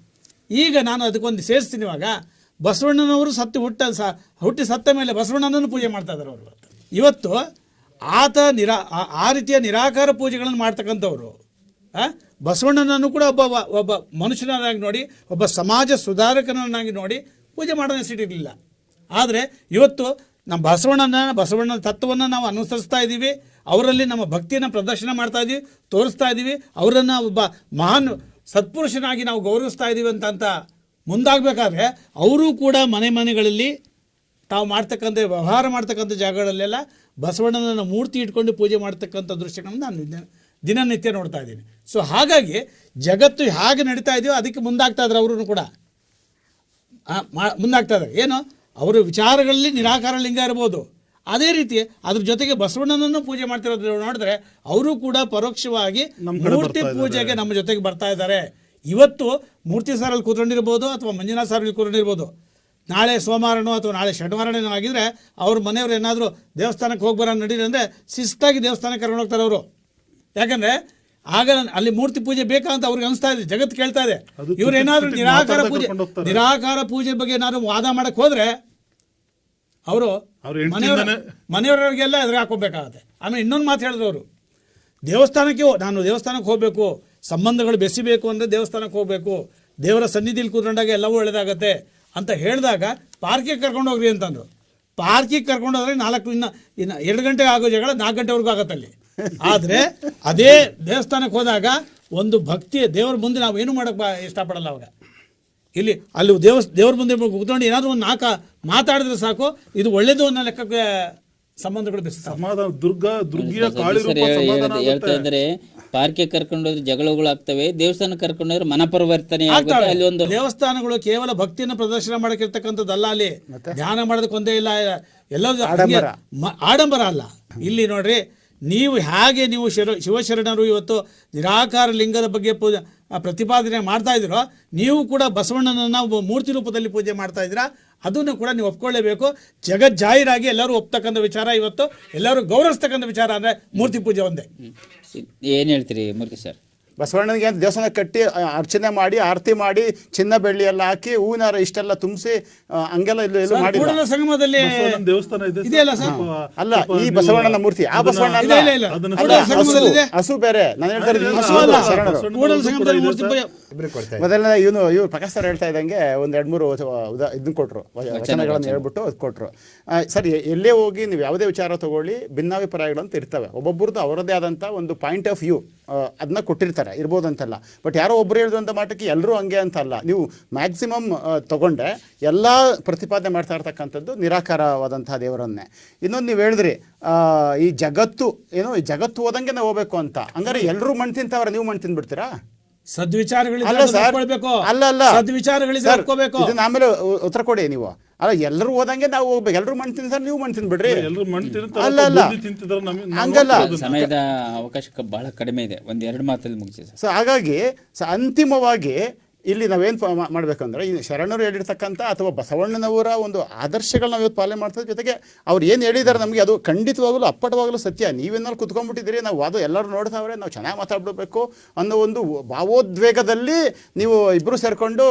ಈಗ ನಾನು ಅದಕ್ಕೊಂದು ಸೇರಿಸ್ತೀನಿ ಇವಾಗ. ಬಸವಣ್ಣನವರು ಸತ್ತು ಹುಟ್ಟ ಸ ಹುಟ್ಟಿ ಸತ್ತ ಮೇಲೆ ಬಸವಣ್ಣನನ್ನು ಪೂಜೆ ಮಾಡ್ತಾ ಇದ್ದಾರೆ ಅವರು. ಇವತ್ತು ಆತ ನಿರಾ ಆ- ಆ ರೀತಿಯ ನಿರಾಕಾರ ಪೂಜೆಗಳನ್ನು ಮಾಡ್ತಕ್ಕಂಥವ್ರು. ಆ, ಬಸವಣ್ಣನನ್ನು ಕೂಡ ಒಬ್ಬ ಒಬ್ಬ ಮನುಷ್ಯನಾಗಿ ನೋಡಿ, ಒಬ್ಬ ಸಮಾಜ ಸುಧಾರಕನನ್ನಾಗಿ ನೋಡಿ ಪೂಜೆ ಮಾಡೋ ನೆಸಿಟಿರಲಿಲ್ಲ ಆದರೆ ಇವತ್ತು ನಮ್ಮ ಬಸವಣ್ಣನ ಬಸವಣ್ಣನ ತತ್ವವನ್ನು ನಾವು ಅನುಸರಿಸ್ತಾ ಇದ್ದೀವಿ ಅವರಲ್ಲಿ ನಮ್ಮ ಭಕ್ತಿಯನ್ನು ಪ್ರದರ್ಶನ ಮಾಡ್ತಾ ಇದ್ದೀವಿ ತೋರಿಸ್ತಾ ಇದ್ದೀವಿ ಅವರನ್ನು ಒಬ್ಬ ಮಹಾನ್ ಸತ್ಪುರುಷನಾಗಿ ನಾವು ಗೌರವಿಸ್ತಾ ಇದ್ದೀವಿ ಅಂತ ಮುಂದಾಗಬೇಕಾದ್ರೆ ಅವರೂ ಕೂಡ ಮನೆ ಮನೆಗಳಲ್ಲಿ ತಾವು ಮಾಡ್ತಕ್ಕಂಥ ವ್ಯವಹಾರ ಮಾಡ್ತಕ್ಕಂಥ ಜಾಗಗಳಲ್ಲೆಲ್ಲ ಬಸವಣ್ಣನ ಮೂರ್ತಿ ಇಟ್ಕೊಂಡು ಪೂಜೆ ಮಾಡ್ತಕ್ಕಂಥ ದೃಶ್ಯಗಳನ್ನು ನಾನು ದಿನ- ದಿನನಿತ್ಯ ನೋಡ್ತಾ ಇದ್ದೀನಿ. ಸೊ ಹಾಗಾಗಿ ಜಗತ್ತು ಹೇಗೆ ನಡೀತಾ ಇದೆಯೋ ಅದಕ್ಕೆ ಮುಂದಾಗ್ತಾ ಇದ್ದಾರೆ ಅವರು ಕೂಡ. ಮುಂದಾಗ್ತಾ ಇದ್ದಾರೆ. ಏನು? ಅವರ ವಿಚಾರಗಳಲ್ಲಿ ನಿರಾಕಾರ ಲಿಂಗ ಇರ್ಬೋದು. ಅದೇ ರೀತಿ ಅದ್ರ ಜೊತೆಗೆ ಬಸವಣ್ಣನನ್ನು ಪೂಜೆ ಮಾಡ್ತಿರೋದು ನೋಡಿದ್ರೆ ಅವರು ಕೂಡ ಪರೋಕ್ಷವಾಗಿ ಮೂರ್ತಿ ಪೂಜೆಗೆ ನಮ್ಮ ಜೊತೆಗೆ ಬರ್ತಾ ಇದ್ದಾರೆ. ಇವತ್ತು ಮೂರ್ತಿ ಸಾರಲ್ಲಿ ಕೂತ್ಕೊಂಡಿರ್ಬೋದು ಅಥವಾ ಮಂಜುನಾಥ ಸಾರಲ್ಲಿ ಕೂತ್ಕೊಂಡಿರ್ಬೋದು. ನಾಳೆ ಸೋಮವಾರನೋ ಅಥವಾ ನಾಳೆ ಶನಿವಾರನೋ ಆಗಿದ್ರೆ ಅವ್ರ ಮನೆಯವ್ರು ಏನಾದರೂ ದೇವಸ್ಥಾನಕ್ಕೆ ಹೋಗಿ ಬರೋ ನಡೀರಿ ಅಂದರೆ ಶಿಸ್ತಾಗಿ ದೇವಸ್ಥಾನಕ್ಕೆ ಕರ್ಕೊಂಡು ಹೋಗ್ತಾರೆ ಅವರು. ಯಾಕಂದ್ರೆ ಆಗ ಅಲ್ಲಿ ಮೂರ್ತಿ ಪೂಜೆ ಬೇಕಾ ಅಂತ ಅವ್ರಿಗೆ ಅನಿಸ್ತಾ ಇದೆ. ಜಗತ್ತು ಕೇಳ್ತಾ ಇದೆ. ಇವ್ರು ಏನಾದ್ರು ನಿರಾಕಾರ ಪೂಜೆ ನಿರಾಕಾರ ಪೂಜೆ ಬಗ್ಗೆ ಏನಾದ್ರು ವಾದ ಮಾಡಕ್ ಹೋದ್ರೆ ಅವರು ಮನೆಯವರವರಿಗೆಲ್ಲ ಎದುರು ಹಾಕೋಬೇಕಾಗತ್ತೆ. ಆಮೇಲೆ ಇನ್ನೊಂದು ಮಾತು ಹೇಳಿದ್ರು ಅವರು. ದೇವಸ್ಥಾನಕ್ಕೆ ನಾನು ದೇವಸ್ಥಾನಕ್ಕೆ ಹೋಗಬೇಕು. ಸಂಬಂಧಗಳು ಬೆಸಿಬೇಕು ಅಂದರೆ ದೇವಸ್ಥಾನಕ್ಕೆ ಹೋಗಬೇಕು. ದೇವರ ಸನ್ನಿಧಿಲಿ ಕೂತ್ಕೊಂಡಾಗ ಎಲ್ಲವೂ ಒಳ್ಳೇದಾಗತ್ತೆ ಅಂತ ಹೇಳಿದಾಗ ಪಾರ್ಕಿಗೆ ಕರ್ಕೊಂಡು ಹೋಗ್ರಿ ಅಂತಂದ್ರು. ಪಾರ್ಕಿಗೆ ಕರ್ಕೊಂಡು ಹೋದ್ರೆ ನಾಲ್ಕು ಇನ್ನು ಇನ್ನು ಎರಡು ಗಂಟೆ ಆಗೋ ಜಗಳ ನಾಲ್ಕು ಗಂಟೆವರೆಗೂ ಆಗತ್ತೆ ಅಲ್ಲಿ. ಆದರೆ ಅದೇ ದೇವಸ್ಥಾನಕ್ಕೆ ಹೋದಾಗ ಒಂದು ಭಕ್ತಿ ದೇವರ ಮುಂದೆ ನಾವು ಏನು ಮಾಡೋಕ್ಕೆ ಬಾ ಇಷ್ಟಪಡಲ್ಲ ಅವಾಗ. ಇಲ್ಲಿ ಅಲ್ಲಿ ದೇವ ದೇವ್ರ ಮುಂದೆ ಕೂತ್ಕೊಂಡು ಏನಾದರೂ ಒಂದು ನಾಲ್ಕು ಮಾತಾಡಿದ್ರೆ ಸಾಕು ಇದು ಒಳ್ಳೇದು ಅನ್ನೋ ಲೆಕ್ಕಕ್ಕೆ ಸಂಬಂಧಗಳು ಸಮಾಧಾನ ದುರ್ಗ ದುರ್ಗಿಯ ಹೇಳ್ತಾ- ಇದ್ರೆ ಪಾರ್ಕೆ ಕರ್ಕೊಂಡೋದ್ರೆ ಜಗಳಗಳು ಆಗ್ತವೆ ದೇವಸ್ಥಾನ ಕರ್ಕೊಂಡೋದ್ರೆ ಮನ ಪರಿವರ್ತನೆ ಆಗುತ್ತೆ. ಆಗ್ತಾವೆ. ಅಲ್ಲಿ ಒಂದು ದೇವಸ್ಥಾನಗಳು ಕೇವಲ ಭಕ್ತಿಯನ್ನು ಪ್ರದರ್ಶನ ಮಾಡಕ್ಕಿರ್ತಕ್ಕಂಥದ್ದಲ್ಲ ಅಲ್ಲಿ. ಧ್ಯಾನ ಮಾಡೋದಕ್ಕೊಂದೇ ಇಲ್ಲ ಎಲ್ಲ ಆಡಂಬರ. ಆಡಂಬರ ಅಲ್ಲ. ಇಲ್ಲಿ ನೋಡ್ರಿ ನೀವು ಹೇಗೆ ನೀವು ಶರ, ಶಿವಶರಣರು ಇವತ್ತು ನಿರಾಕಾರ ಲಿಂಗದ ಬಗ್ಗೆ ಪೂಜೆ ಪ್ರತಿಪಾದನೆ ಮಾಡ್ತಾ ಇದ್ದೀರೋ ನೀವು ಕೂಡ ಬಸವಣ್ಣನನ್ನು ಮೂರ್ತಿ ರೂಪದಲ್ಲಿ ಪೂಜೆ ಮಾಡ್ತಾ ಇದ್ದೀರಾ, ಅದನ್ನು ಕೂಡ ನೀವು ಒಪ್ಕೊಳ್ಳೇಬೇಕು. ಜಗಜ್ಜಾಹಿರಾಗಿ ಎಲ್ಲರೂ ಒಪ್ತಕ್ಕಂಥ ವಿಚಾರ ಇವತ್ತು, ಎಲ್ಲರೂ ಗೌರವಿಸ್ತಕ್ಕಂಥ ವಿಚಾರ ಅಂದರೆ ಮೂರ್ತಿ ಪೂಜೆ ಒಂದೇ. ಏನು ಹೇಳ್ತೀರಿ ಮೂರ್ತಿ ಸರ್? ಬಸವಣ್ಣನಿಗೆ ಅಂತ ದೇವಸ್ಥಾನ ಕಟ್ಟಿ ಅರ್ಚನೆ ಮಾಡಿ ಆರತಿ ಮಾಡಿ ಚಿನ್ನ ಬೆಳ್ಳಿ ಎಲ್ಲ ಹಾಕಿ ಹೂವಿನಾರ ಇಷ್ಟೆಲ್ಲ ತುಂಬಿಸಿ ಹಂಗೆಲ್ಲ ಇಲ್ಲಿ ಎಲ್ಲೂ ಮಾಡಿಲ್ಲ. ಸಂಗಮದಲ್ಲಿ ದೇವಸ್ಥಾನ ಇದೆ? ಅಲ್ಲ ಈ ಬಸವಣ್ಣನ ಮೂರ್ತಿ ಆ ಬಸವಣ್ಣ ಅಲ್ಲ. ಹಸು ಬೇರೆ ನಾನು ಹೇಳ್ತಾ ಇರೋದು ಈ ಹಸು ಹಸು ಅಲ್ಲ, ಶರಣರು ಬಸವಣ್ಣನ ಕೂಡಲ ಕೂಡ ಸಂಗಮದಲ್ಲಿ ಮೂರ್ತಿ ಸರ್. ಪೂಜೆ ಇಬ್ರು ಕೊಡ್ತಾ ಮೊದಲನೇ ಇವನು ಇವ್ರು ಪ್ರಕಾಶ್ ಸರ್ ಹೇಳ್ತಾ ಇದ್ದಂಗೆ ಒಂದ್ ಎರಡು ಮೂರು ಉದಾ ಇದನ್ನ ಕೊಟ್ರು. ವಚನಗಳನ್ನು ಹೇಳ್ಬಿಟ್ಟು ಅದು ಕೊಟ್ರು. ಸರ್ ಎಲ್ಲೇ ಹೋಗಿ ನೀವು ಯಾವುದೇ ವಿಚಾರ ತಗೊಳ್ಳಿ ಭಿನ್ನಾಭಿಪ್ರಾಯಗಳು ಅಂತ ಇರ್ತವೆ. ಒಬ್ಬೊಬ್ಬರದ್ದು ಅವರದ್ದೇ ಆದಂಥ ಒಂದು ಪಾಯಿಂಟ್ ಆಫ್ ವ್ಯೂ ಅದನ್ನ ಕೊಟ್ಟಿರ್ತಾರೆ ಇರ್ಬೋದು ಅಂತಲ್ಲ ಬಟ್ ಯಾರೋ ಒಬ್ಬರು ಹೇಳಿದಂಥ ಮಾಟಕ್ಕೆ ಎಲ್ಲರೂ ಹಂಗೆ ಅಂತ ಅಲ್ಲ ನೀವು ಮ್ಯಾಕ್ಸಿಮಮ್ ತಗೊಂಡೆ ಎಲ್ಲ ಪ್ರತಿಪಾದನೆ ಮಾಡ್ತಾ ಇರ್ತಕ್ಕಂಥದ್ದು ನಿರಾಕಾರವಾದಂಥ ದೇವರನ್ನೇ. ಇನ್ನೊಂದು ನೀವು ಹೇಳಿದ್ರಿ ಈ ಜಗತ್ತು ಏನೋ ಈ ಜಗತ್ತು ಹೋದಂಗೆ ನಾವು ಹೋಗ್ಬೇಕು ಅಂತ. ಹಂಗಾರೆ ಎಲ್ಲರೂ ಮಣ್ಣು ತಿಂತವ್ರೆ ನೀವು ಮಣ್ಣು ತಿಂದ್ಬಿಡ್ತೀರಾ ಸದ್ವಿಚಾರಗಳು ಅಲ್ಲ ಸರ್ ಅಲ್ಲ ಅಲ್ಲ. ಇದನ್ನ ಆಮೇಲೆ ಉತ್ತರ ಕೊಡಿ ನೀವು. ಅಲ್ಲ ಎಲ್ಲರೂ ಹೋದಂಗೆ ನಾವು ಹೋಗ್ಬೇಕು. ಎಲ್ಲರೂ ಮಣ್ಣು ತಿಂತಾರೆ ನೀವು ಮಣ್ಣು ತಿನ್ಬಿಡ್ರಿ. ಎಲ್ಲರೂ ಮಣ್ಣು ತಿಂತಾರೆ ಅಲ್ಲ, ಅಲ್ಲ. ನಮಗೆ ಹಂಗಲ್ಲ. ಸಮಯದ ಅವಕಾಶ ಬಹಳ ಕಡಿಮೆ ಇದೆ. ಒಂದೆರಡು ಎರಡು ಮಾತಲ್ಲಿ ಮುಗಿಸಿ ಸರ್. ಸೊ ಹಾಗಾಗಿ ಸೊ ಅಂತಿಮವಾಗಿ ಇಲ್ಲಿ ನಾವೇನು ಮಾಡಬೇಕಂದ್ರೆ ಈ ಶರಣರು ಹೇಳಿರ್ತಕ್ಕಂಥ ಅಥವಾ ಬಸವಣ್ಣನವರ ಒಂದು ಆದರ್ಶಗಳನ್ನ ನಾವು ಇವತ್ತು ಪಾಲನೆ ಮಾಡ್ತಾ ಜೊತೆಗೆ ಅವ್ರು ಏನು ಹೇಳಿದ್ದಾರೆ ನಮಗೆ ಅದು ಖಂಡಿತವಾಗಲೂ ಅಪ್ಪಟವಾಗಲೂ ಸತ್ಯ. ನೀವೇನಾದ್ರು ಕುತ್ಕೊಂಡ್ಬಿಟ್ಟಿದ್ದೀರಿ ನಾವು ಅದು ಎಲ್ಲರೂ ನೋಡ್ತಾವ್ರೆ ನಾವು ಚೆನ್ನಾಗಿ ಮಾತಾಡ್ಬಿಡ್ಬೇಕು ಅನ್ನೋ ಒಂದು ಭಾವೋದ್ವೇಗದಲ್ಲಿ ನೀವು ಇಬ್ಬರು ಸೇರ್ಕೊಂಡು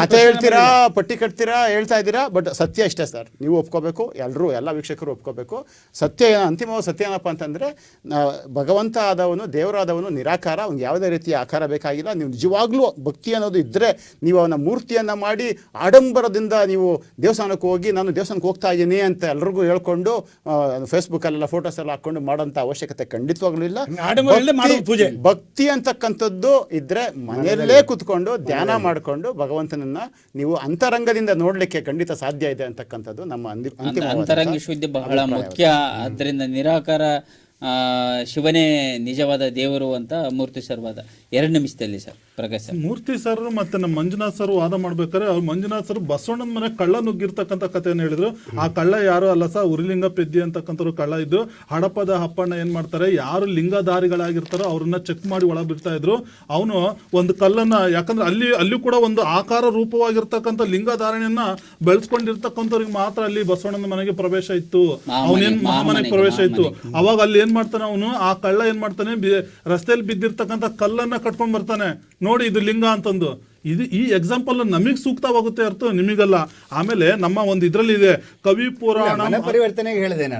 ಕತೆ ಹೇಳ್ತೀರಾ ಪಟ್ಟಿ ಕಟ್ತೀರಾ ಹೇಳ್ತಾ ಇದ್ದೀರಾ ಬಟ್ ಸತ್ಯ ಇಷ್ಟೇ ಸರ್. ನೀವು ಒಪ್ಕೋಬೇಕು ಎಲ್ಲರೂ ಎಲ್ಲ ವೀಕ್ಷಕರು ಒಪ್ಕೋಬೇಕು. ಸತ್ಯ ಏನ- ಅಂತಿಮವಾದ ಸತ್ಯ ಏನಪ್ಪ ಅಂತಂದರೆ ಭಗವಂತ ಆದವನು ದೇವರಾದವನು ನಿರಾಕಾರ ಅವ್ನಿಗೆ ಯಾವುದೇ ರೀತಿಯ ಆಕಾರ ಬೇಕಾಗಿಲ್ಲ. ನೀವು ನಿಜವಾಗ್ಲೂ ಭಕ್ತಿ ಅನ್ನೋದು ಇದ್ದರೆ ನೀವು ಅವನ ಮೂರ್ತಿಯನ್ನು ಮಾಡಿ ಆಡಂಬರದಿಂದ ನೀವು ದೇವಸ್ಥಾನಕ್ಕೆ ಹೋಗಿ ನಾನು ದೇವಸ್ಥಾನಕ್ಕೆ ಹೋಗ್ತಾ ಇದ್ದೀನಿ ಅಂತ ಎಲ್ರಿಗೂ ಹೇಳ್ಕೊಂಡು ಫೇಸ್ಬುಕ್ಕಲ್ಲೆಲ್ಲ ಫೋಟೋಸ್ ಎಲ್ಲ ಹಾಕ್ಕೊಂಡು ಮಾಡೋಂಥ ಅವಶ್ಯಕತೆ ಖಂಡಿತವಾಗ್ಲೂ ಇಲ್ಲ. ಪೂಜೆ. ಭಕ್ತಿ ಅಂತಕ್ಕಂಥದ್ದು ಇದ್ರೆ ಮನೆಯಲ್ಲೇ ಕುತ್ಕೊಂಡು ಧ್ಯಾನ ಮಾಡಿಕೊಂಡು ಭಗವಂತನನ್ನ ನೀವು ಅಂತರಂಗದಿಂದ ನೋಡಲಿಕ್ಕೆ ಖಂಡಿತ ಸಾಧ್ಯ ಇದೆ ಅಂತಕ್ಕಂಥದ್ದು ನಮ್ಮ ಅಂತಿಮ ಅಂತ- ಅಂತರಂಗ ಶುದ್ಧಿ ಬಹಳ ಮುಖ್ಯ. ಅದರಿಂದ ನಿರಾಕಾರ ಶಿವನೇ ನಿಜವಾದ ದೇವರು ಅಂತ ಮೂರ್ತಿ ಸರ್ ವಾದ. ಎರಡು ನಿಮಿಷದಲ್ಲಿ sir Prakash sir. Murthy sir ಮತ್ತೆ ನಮ್ಮ ಮಂಜುನಾಥ್ ಸರ್ ವಾದ ಮಾಡ್ಬೇಕಾದ್ರೆ ಅವ್ರು ಮಂಜುನಾಥ್ ಸರ್ ಬಸವಣ್ಣನ ಮನೆ ಕಳ್ಳ ನುಗ್ಗಿರ್ತಕ್ಕಂಥ ಕಥೆಯನ್ನು ಹೇಳಿದ್ರು. ಆ ಕಳ್ಳ ಯಾರು ಅಲ್ಲ ಸರ್ ಉರಿಲಿಂಗ ಪೆದ್ದಿ ಅಂತಕ್ಕಂಥವ್ರು ಕಳ್ಳ ಇದ್ದು ಹಡಪದ ಹಪ್ಪಣ್ಣ ಏನ್ ಮಾಡ್ತಾರೆ ಯಾರು ಲಿಂಗಧಾರಿಗಳಾಗಿರ್ತಾರೋ ಅವ್ರನ್ನ ಚೆಕ್ ಮಾಡಿ ಒಳಗ್ ಬಿಡ್ತಾ ಇದ್ರು. ಅವನು ಒಂದು ಕಲ್ಲನ್ನ ಯಾಕಂದ್ರೆ ಅಲ್ಲಿ ಅಲ್ಲಿ ಕೂಡ ಒಂದು ಆಕಾರ ರೂಪವಾಗಿರ್ತಕ್ಕಂಥ ಲಿಂಗಧಾರಣೆಯನ್ನ ಬೆಳೆಸ್ಕೊಂಡಿರ್ತಕ್ಕಂಥವ್ರಿಗೆ ಮಾತ್ರ ಅಲ್ಲಿ ಬಸವಣ್ಣನ ಮನೆಗೆ ಪ್ರವೇಶ ಇತ್ತು. ಅವನೇನ್ ಮಹಾಮನೆಗೆ ಪ್ರವೇಶ ಇತ್ತು. ಅವಾಗ ಅಲ್ಲಿ ಏನ್ ಮಾಡ್ತಾನೆ ಅವನು? ಆ ಕಳ್ಳ ಏನ್ ಮಾಡ್ತಾನೆ? ಬಿ- ರಸ್ತೆಯಲ್ಲಿ ಬಿದ್ದಿರ್ತಕ್ಕಂಥ ಕಲ್ಲನ್ನ ಕಟ್ಕೊಂಡ್ ಬರ್ತಾನೆ. ನೋಡಿ ಇದು ಲಿಂಗ ಅಂತಂದು. ಇದು ಈ ಎಕ್ಸಾಂಪಲ್ ನಮಗ್ ಸೂಕ್ತವಾಗುತ್ತೆ ಅರ್ಥ? ನಿಮಗಲ್ಲ. ಆಮೇಲೆ ನಮ್ಮ ಒಂದು ಇದ್ರಲ್ಲಿ ಇದೆ. ಕವಿ ಪುರಾಣ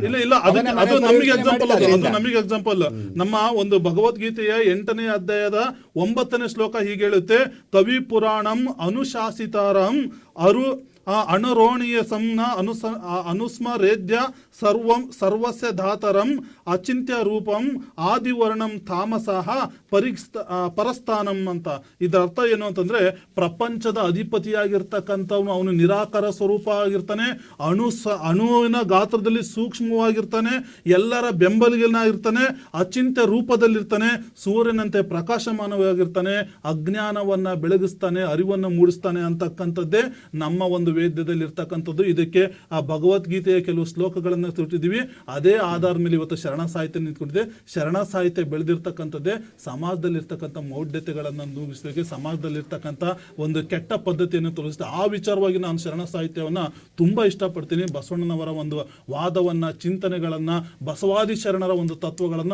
ಇಲ್ಲ ಇಲ್ಲ ಅದು ನಮಗೆ ಎಕ್ಸಾಂಪಲ್ ಅದು. ಅದು ನಮಗೆ ಎಕ್ಸಾಂಪಲ್ ನಮ್ಮ ಒಂದು ಭಗವದ್ಗೀತೆಯ ಎಂಟನೇ ಅಧ್ಯಾಯದ ಒಂಬತ್ತನೇ ಶ್ಲೋಕ ಹೀಗೆ ಹೇಳುತ್ತೆ. ಕವಿ ಪುರಾಣಂ ಅನುಶಾಸಿತಾರಂ ಅರು ಅಣರೋಣಿಯ ಸಂನ ಅನುಸ ಅನುಸ್ಮರೇದ್ಯ ಸರ್ವಂ ಸರ್ವಸ್ಯ ಧಾತರಂ ಅಚಿಂತ್ಯ ರೂಪಂ ಆದಿವರ್ಣಂ ತಾಮಸಃ ಪರಿಸ್ತ ಪರಸ್ಥಾನಂ ಅಂತ. ಇದರ ಅರ್ಥ ಏನು ಅಂತಂದರೆ ಪ್ರಪಂಚದ ಅಧಿಪತಿಯಾಗಿರ್ತಕ್ಕಂಥವನು ಅವನು ನಿರಾಕಾರ ಸ್ವರೂಪ ಆಗಿರ್ತಾನೆ, ಅಣು ಸ ಅಣುವಿನ ಗಾತ್ರದಲ್ಲಿ ಸೂಕ್ಷ್ಮವಾಗಿರ್ತಾನೆ, ಎಲ್ಲರ ಬೆಂಬಲಿಗನಾಗಿರ್ತಾನೆ, ಅಚಿಂತ್ಯ ರೂಪದಲ್ಲಿರ್ತಾನೆ, ಸೂರ್ಯನಂತೆ ಪ್ರಕಾಶಮಾನವಾಗಿರ್ತಾನೆ ಅಜ್ಞಾನವನ್ನ ಬೆಳಗಿಸ್ತಾನೆ, ಅರಿವನ್ನು ಮೂಡಿಸ್ತಾನೆ ಅಂತಕ್ಕಂಥದ್ದೇ ನಮ್ಮ ಒಂದು ವೇದ್ಯದಲ್ಲಿ ಇರ್ತಕ್ಕಂಥದ್ದು ಇದಕ್ಕೆ ಆ ಭಗವದ್ಗೀತೆಯ ಕೆಲವು ಶ್ಲೋಕಗಳನ್ನು ತುಟ್ಟಿದ್ದೀವಿ ಅದೇ ಆಧಾರದ ಮೇಲೆ ಇವತ್ತು ಶರಣ ಸಾಹಿತ್ಯ ನಿಂತ್ಕೊಂಡಿದೆ. ಶರಣ ಸಾಹಿತ್ಯ ಬೆಳೆದಿರ್ತಕ್ಕಂಥದ್ದೇ ಸಮಾಜದಲ್ಲಿರ್ತಕ್ಕಂಥ ಮೌಢ್ಯತೆಗಳನ್ನು ನುಗ್ಗಿಸಲಿಕ್ಕೆ ಸಮಾಜದಲ್ಲಿರ್ತಕ್ಕಂಥ ಒಂದು ಕೆಟ್ಟ ಪದ್ಧತಿಯನ್ನು ತೋರಿಸುತ್ತೆ ಆ ವಿಚಾರವಾಗಿ ನಾನು ಶರಣ ಸಾಹಿತ್ಯವನ್ನು ತುಂಬ ಇಷ್ಟಪಡ್ತೀನಿ. ಬಸವಣ್ಣನವರ ಒಂದು ವಾದವನ್ನ, ಚಿಂತನೆಗಳನ್ನ, ಬಸವಾದಿ ಶರಣರ ಒಂದು ತತ್ವಗಳನ್ನ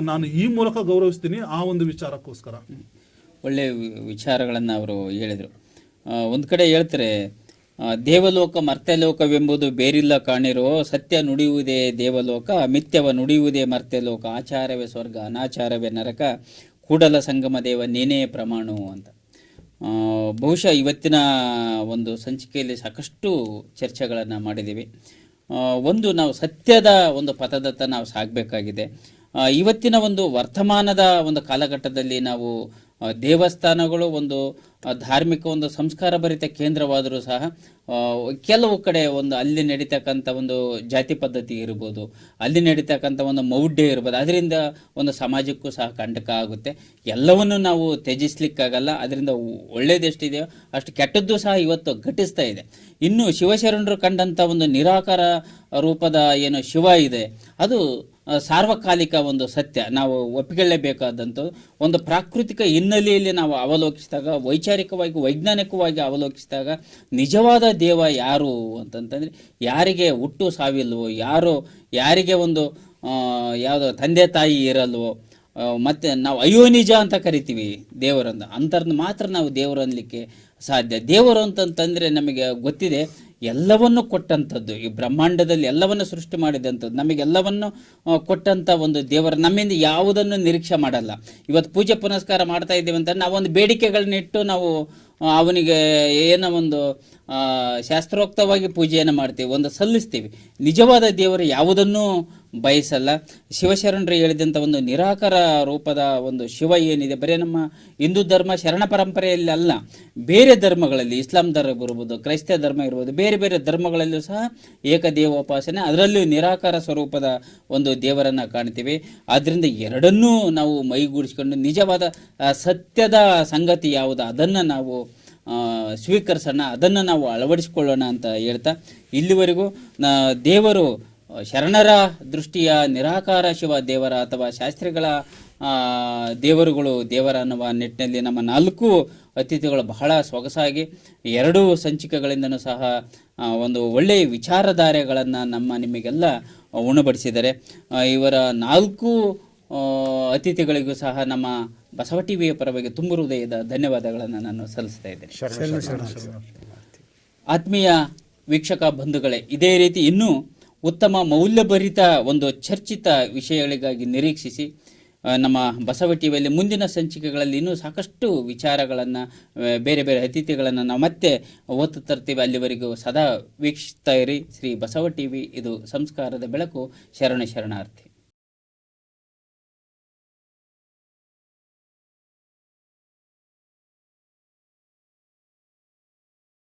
ನಾನು ಈ ಮೂಲಕ ಗೌರವಿಸ್ತೀನಿ. ಆ ಒಂದು ವಿಚಾರಕ್ಕೋಸ್ಕರ. ಒಳ್ಳೆಯ ವಿಚಾರಗಳನ್ನು ಅವರು ಹೇಳಿದರು. ಒಂದು ಕಡೆ ಹೇಳ್ತಾರೆ ದೇವಲೋಕ ಮರ್ತ್ಯಲೋಕವೆಂಬುದು ಬೇರಿಲ್ಲ ಕಾಣಿರೋ ಸತ್ಯ ನುಡಿಯುವುದೇ ದೇವಲೋಕ ಮಿಥ್ಯವ ನುಡಿಯುವುದೇ ಮರ್ತ್ಯಲೋಕ, ಆಚಾರವೇ ಸ್ವರ್ಗ, ಅನಾಚಾರವೇ ನರಕ, ಕೂಡಲ ಸಂಗಮ ದೇವ ನೀನೇ ಪ್ರಮಾಣು ಅಂತ. ಬಹುಶಃ ಇವತ್ತಿನ ಒಂದು ಸಂಚಿಕೆಯಲ್ಲಿ ಸಾಕಷ್ಟು ಚರ್ಚೆಗಳನ್ನು ಮಾಡಿದ್ದೀವಿ. ಒಂದು ನಾವು ಸತ್ಯದ ಒಂದು ಪಥದತ್ತ ನಾವು ಸಾಗಬೇಕಾಗಿದೆ. ಇವತ್ತಿನ ಒಂದು ವರ್ತಮಾನದ ಒಂದು ಕಾಲಘಟ್ಟದಲ್ಲಿ ನಾವು ದೇವಸ್ಥಾನಗಳು ಒಂದು ಧಾರ್ಮಿಕ ಒಂದು ಸಂಸ್ಕಾರ ಭರಿತ ಕೇಂದ್ರವಾದರೂ ಸಹ ಕೆಲವು ಕಡೆ ಒಂದು ಅಲ್ಲಿ ನಡೀತಕ್ಕಂಥ ಒಂದು ಜಾತಿ ಪದ್ಧತಿ ಇರ್ಬೋದು, ಅಲ್ಲಿ ನಡೀತಕ್ಕಂಥ ಒಂದು ಮೌಢ್ಯ ಇರ್ಬೋದು, ಅದರಿಂದ ಒಂದು ಸಮಾಜಕ್ಕೂ ಸಹ ಕಂಟಕ ಆಗುತ್ತೆ. ಎಲ್ಲವನ್ನು ನಾವು ತ್ಯಜಿಸ್ಲಿಕ್ಕಾಗಲ್ಲ, ಅದರಿಂದ ಒಳ್ಳೇದೆಷ್ಟಿದೆಯೋ ಅಷ್ಟು ಕೆಟ್ಟದ್ದು ಸಹ ಇವತ್ತು ಘಟಿಸ್ತಾ ಇದೆ. ಇನ್ನು ಶಿವಶರಣರು ಕಂಡಂಥ ಒಂದು ನಿರಾಕಾರ ರೂಪದ ಏನು ಶಿವ ಇದೆ, ಅದು ಸಾರ್ವಕಾಲಿಕ ಒಂದು ಸತ್ಯ. ನಾವು ಒಪ್ಪಿಕೊಳ್ಳೇಬೇಕಾದಂಥದ್ದು. ಒಂದು ಪ್ರಾಕೃತಿಕ ಹಿನ್ನೆಲೆಯಲ್ಲಿ ನಾವು ಅವಲೋಕಿಸಿದಾಗ, ವೈಚಾರಿಕವಾಗಿ, ವೈಜ್ಞಾನಿಕವಾಗಿ ಅವಲೋಕಿಸಿದಾಗ, ನಿಜವಾದ ದೇವ ಯಾರು ಅಂತಂತಂದರೆ, ಯಾರಿಗೆ ಹುಟ್ಟು ಸಾವಿಲ್ವೋ, ಯಾರು, ಯಾರಿಗೆ ಒಂದು ಯಾವುದೋ ತಂದೆ ತಾಯಿ ಇರಲ್ವೋ ಮತ್ತು ನಾವು ನಾವು ಅಯೋನಿಜ ಅಂತ ಕರಿತೀವಿ ದೇವರನ್ನು. ಅಂಥದ್ದು ಮಾತ್ರ ನಾವು ದೇವರು ಅನ್ನಲಿಕ್ಕೆ ಸಾಧ್ಯ. ದೇವರು ಅಂತಂತಂದರೆ ನಮಗೆ ಗೊತ್ತಿದೆ ಎಲ್ಲವನ್ನು ಕೊಟ್ಟಂಥದ್ದು, ಈ ಬ್ರಹ್ಮಾಂಡದಲ್ಲಿ ಎಲ್ಲವನ್ನು ಸೃಷ್ಟಿ ಮಾಡಿದಂಥದ್ದು, ನಮಗೆಲ್ಲವನ್ನು ಕೊಟ್ಟಂಥ ಒಂದು ದೇವರ ನಮ್ಮಿಂದ ಯಾವುದನ್ನು ನಿರೀಕ್ಷೆ ಮಾಡಲ್ಲ. ಇವತ್ತು ಪೂಜೆ ಪುನಸ್ಕಾರ ಮಾಡ್ತಾ ಇದ್ದೀವಿ ಅಂತ ಒಂದು ಇಟ್ಟು ನಾವು ಅವನಿಗೆ ಏನೋ ಒಂದು ಶಾಸ್ತ್ರೋಕ್ತವಾಗಿ ಪೂಜೆಯನ್ನು ಮಾಡ್ತೀವಿ, ಒಂದು ಸಲ್ಲಿಸ್ತೀವಿ. ನಿಜವಾದ ದೇವರು ಯಾವುದನ್ನೂ ಬಯಸಲ್ಲ. ಶಿವಶರಣರು ಹೇಳಿದಂಥ ಒಂದು ನಿರಾಕಾರ ರೂಪದ ಒಂದು ಶಿವ ಏನಿದೆ, ಬರೀ ನಮ್ಮ ಹಿಂದೂ ಧರ್ಮ ಶರಣ ಪರಂಪರೆಯಲ್ಲಿ ಅಲ್ಲ, ಬೇರೆ ಧರ್ಮಗಳಲ್ಲಿ, ಇಸ್ಲಾಂ ಧರ್ಮ ಇರ್ಬೋದು ಕ್ರೈಸ್ತ ಧರ್ಮ ಇರ್ಬೋದು, ಬೇರೆ ಬೇರೆ ಧರ್ಮಗಳಲ್ಲೂ ಸಹ ಏಕದೇವೋಪಾಸನೆ, ಅದರಲ್ಲೂ ನಿರಾಕಾರ ಸ್ವರೂಪದ ಒಂದು ದೇವರನ್ನು ಕಾಣ್ತೀವಿ. ಆದ್ದರಿಂದ ಎರಡನ್ನೂ ನಾವು ಮೈಗೂಡಿಸ್ಕೊಂಡು ನಿಜವಾದ ಸತ್ಯದ ಸಂಗತಿ ಯಾವುದು, ಅದನ್ನು ನಾವು ಸ್ವೀಕರಿಸೋಣ, ಅದನ್ನು ನಾವು ಅಳವಡಿಸಿಕೊಳ್ಳೋಣ ಅಂತ ಹೇಳ್ತಾ, ಇಲ್ಲಿವರೆಗೂ ದೇವರು ಶರಣರ ದೃಷ್ಟಿಯ ನಿರಾಕಾರ ಶಿವ ದೇವರ ಅಥವಾ ಶಾಸ್ತ್ರಿಗಳ ಆ, ದೇವರುಗಳು ದೇವರ ಅನ್ನುವ ನಿಟ್ಟಿನಲ್ಲಿ ನಮ್ಮ ನಾಲ್ಕು ಅತಿಥಿಗಳು ಬಹಳ ಸೊಗಸಾಗಿ ಎರಡೂ ಸಂಚಿಕೆಗಳಿಂದನೂ ಸಹ ಒಂದು ಒಳ್ಳೆಯ ವಿಚಾರಧಾರೆಗಳನ್ನು ನಮ್ಮ ನಿಮಗೆಲ್ಲ ಉಣಬಡಿಸಿದ್ದಾರೆ. ಇವರ ನಾಲ್ಕು ಅತಿಥಿಗಳಿಗೂ ಸಹ ನಮ್ಮ ಬಸವ ಟಿವಿಯ ಪರವಾಗಿ ತುಂಬ ಹೃದಯದ ಧನ್ಯವಾದಗಳನ್ನು ನಾನು ಸಲ್ಲಿಸ್ತಾ ಇದ್ದೇನೆ. ಆತ್ಮೀಯ ವೀಕ್ಷಕ ಬಂಧುಗಳೇ ಇದೇ ರೀತಿ ಇನ್ನೂ ಉತ್ತಮ ಮೌಲ್ಯಭರಿತ ಒಂದು ಚರ್ಚಿತ ವಿಷಯಗಳಿಗಾಗಿ ನಿರೀಕ್ಷಿಸಿ ನಮ್ಮ ಬಸವ ಟಿವಿಯಲ್ಲಿ ಮುಂದಿನ ಸಂಚಿಕೆಗಳಲ್ಲಿ ಇನ್ನೂ ಸಾಕಷ್ಟು ವಿಚಾರಗಳನ್ನು ಬೇರೆ ಬೇರೆ ಅತಿಥಿಗಳನ್ನು ನಾವು ಮತ್ತೆ ಒತ್ತು ತರ್ತೀವಿ. ಅಲ್ಲಿವರೆಗೂ ಸದಾ ವೀಕ್ಷಿಸ್ತಾ ಇರಿ. ಶ್ರೀ ಬಸವ ಟಿವಿ, ಇದು ಸಂಸ್ಕಾರದ ಬೆಳಕು. ಶರಣ ಶರಣಾರ್ಥಿ.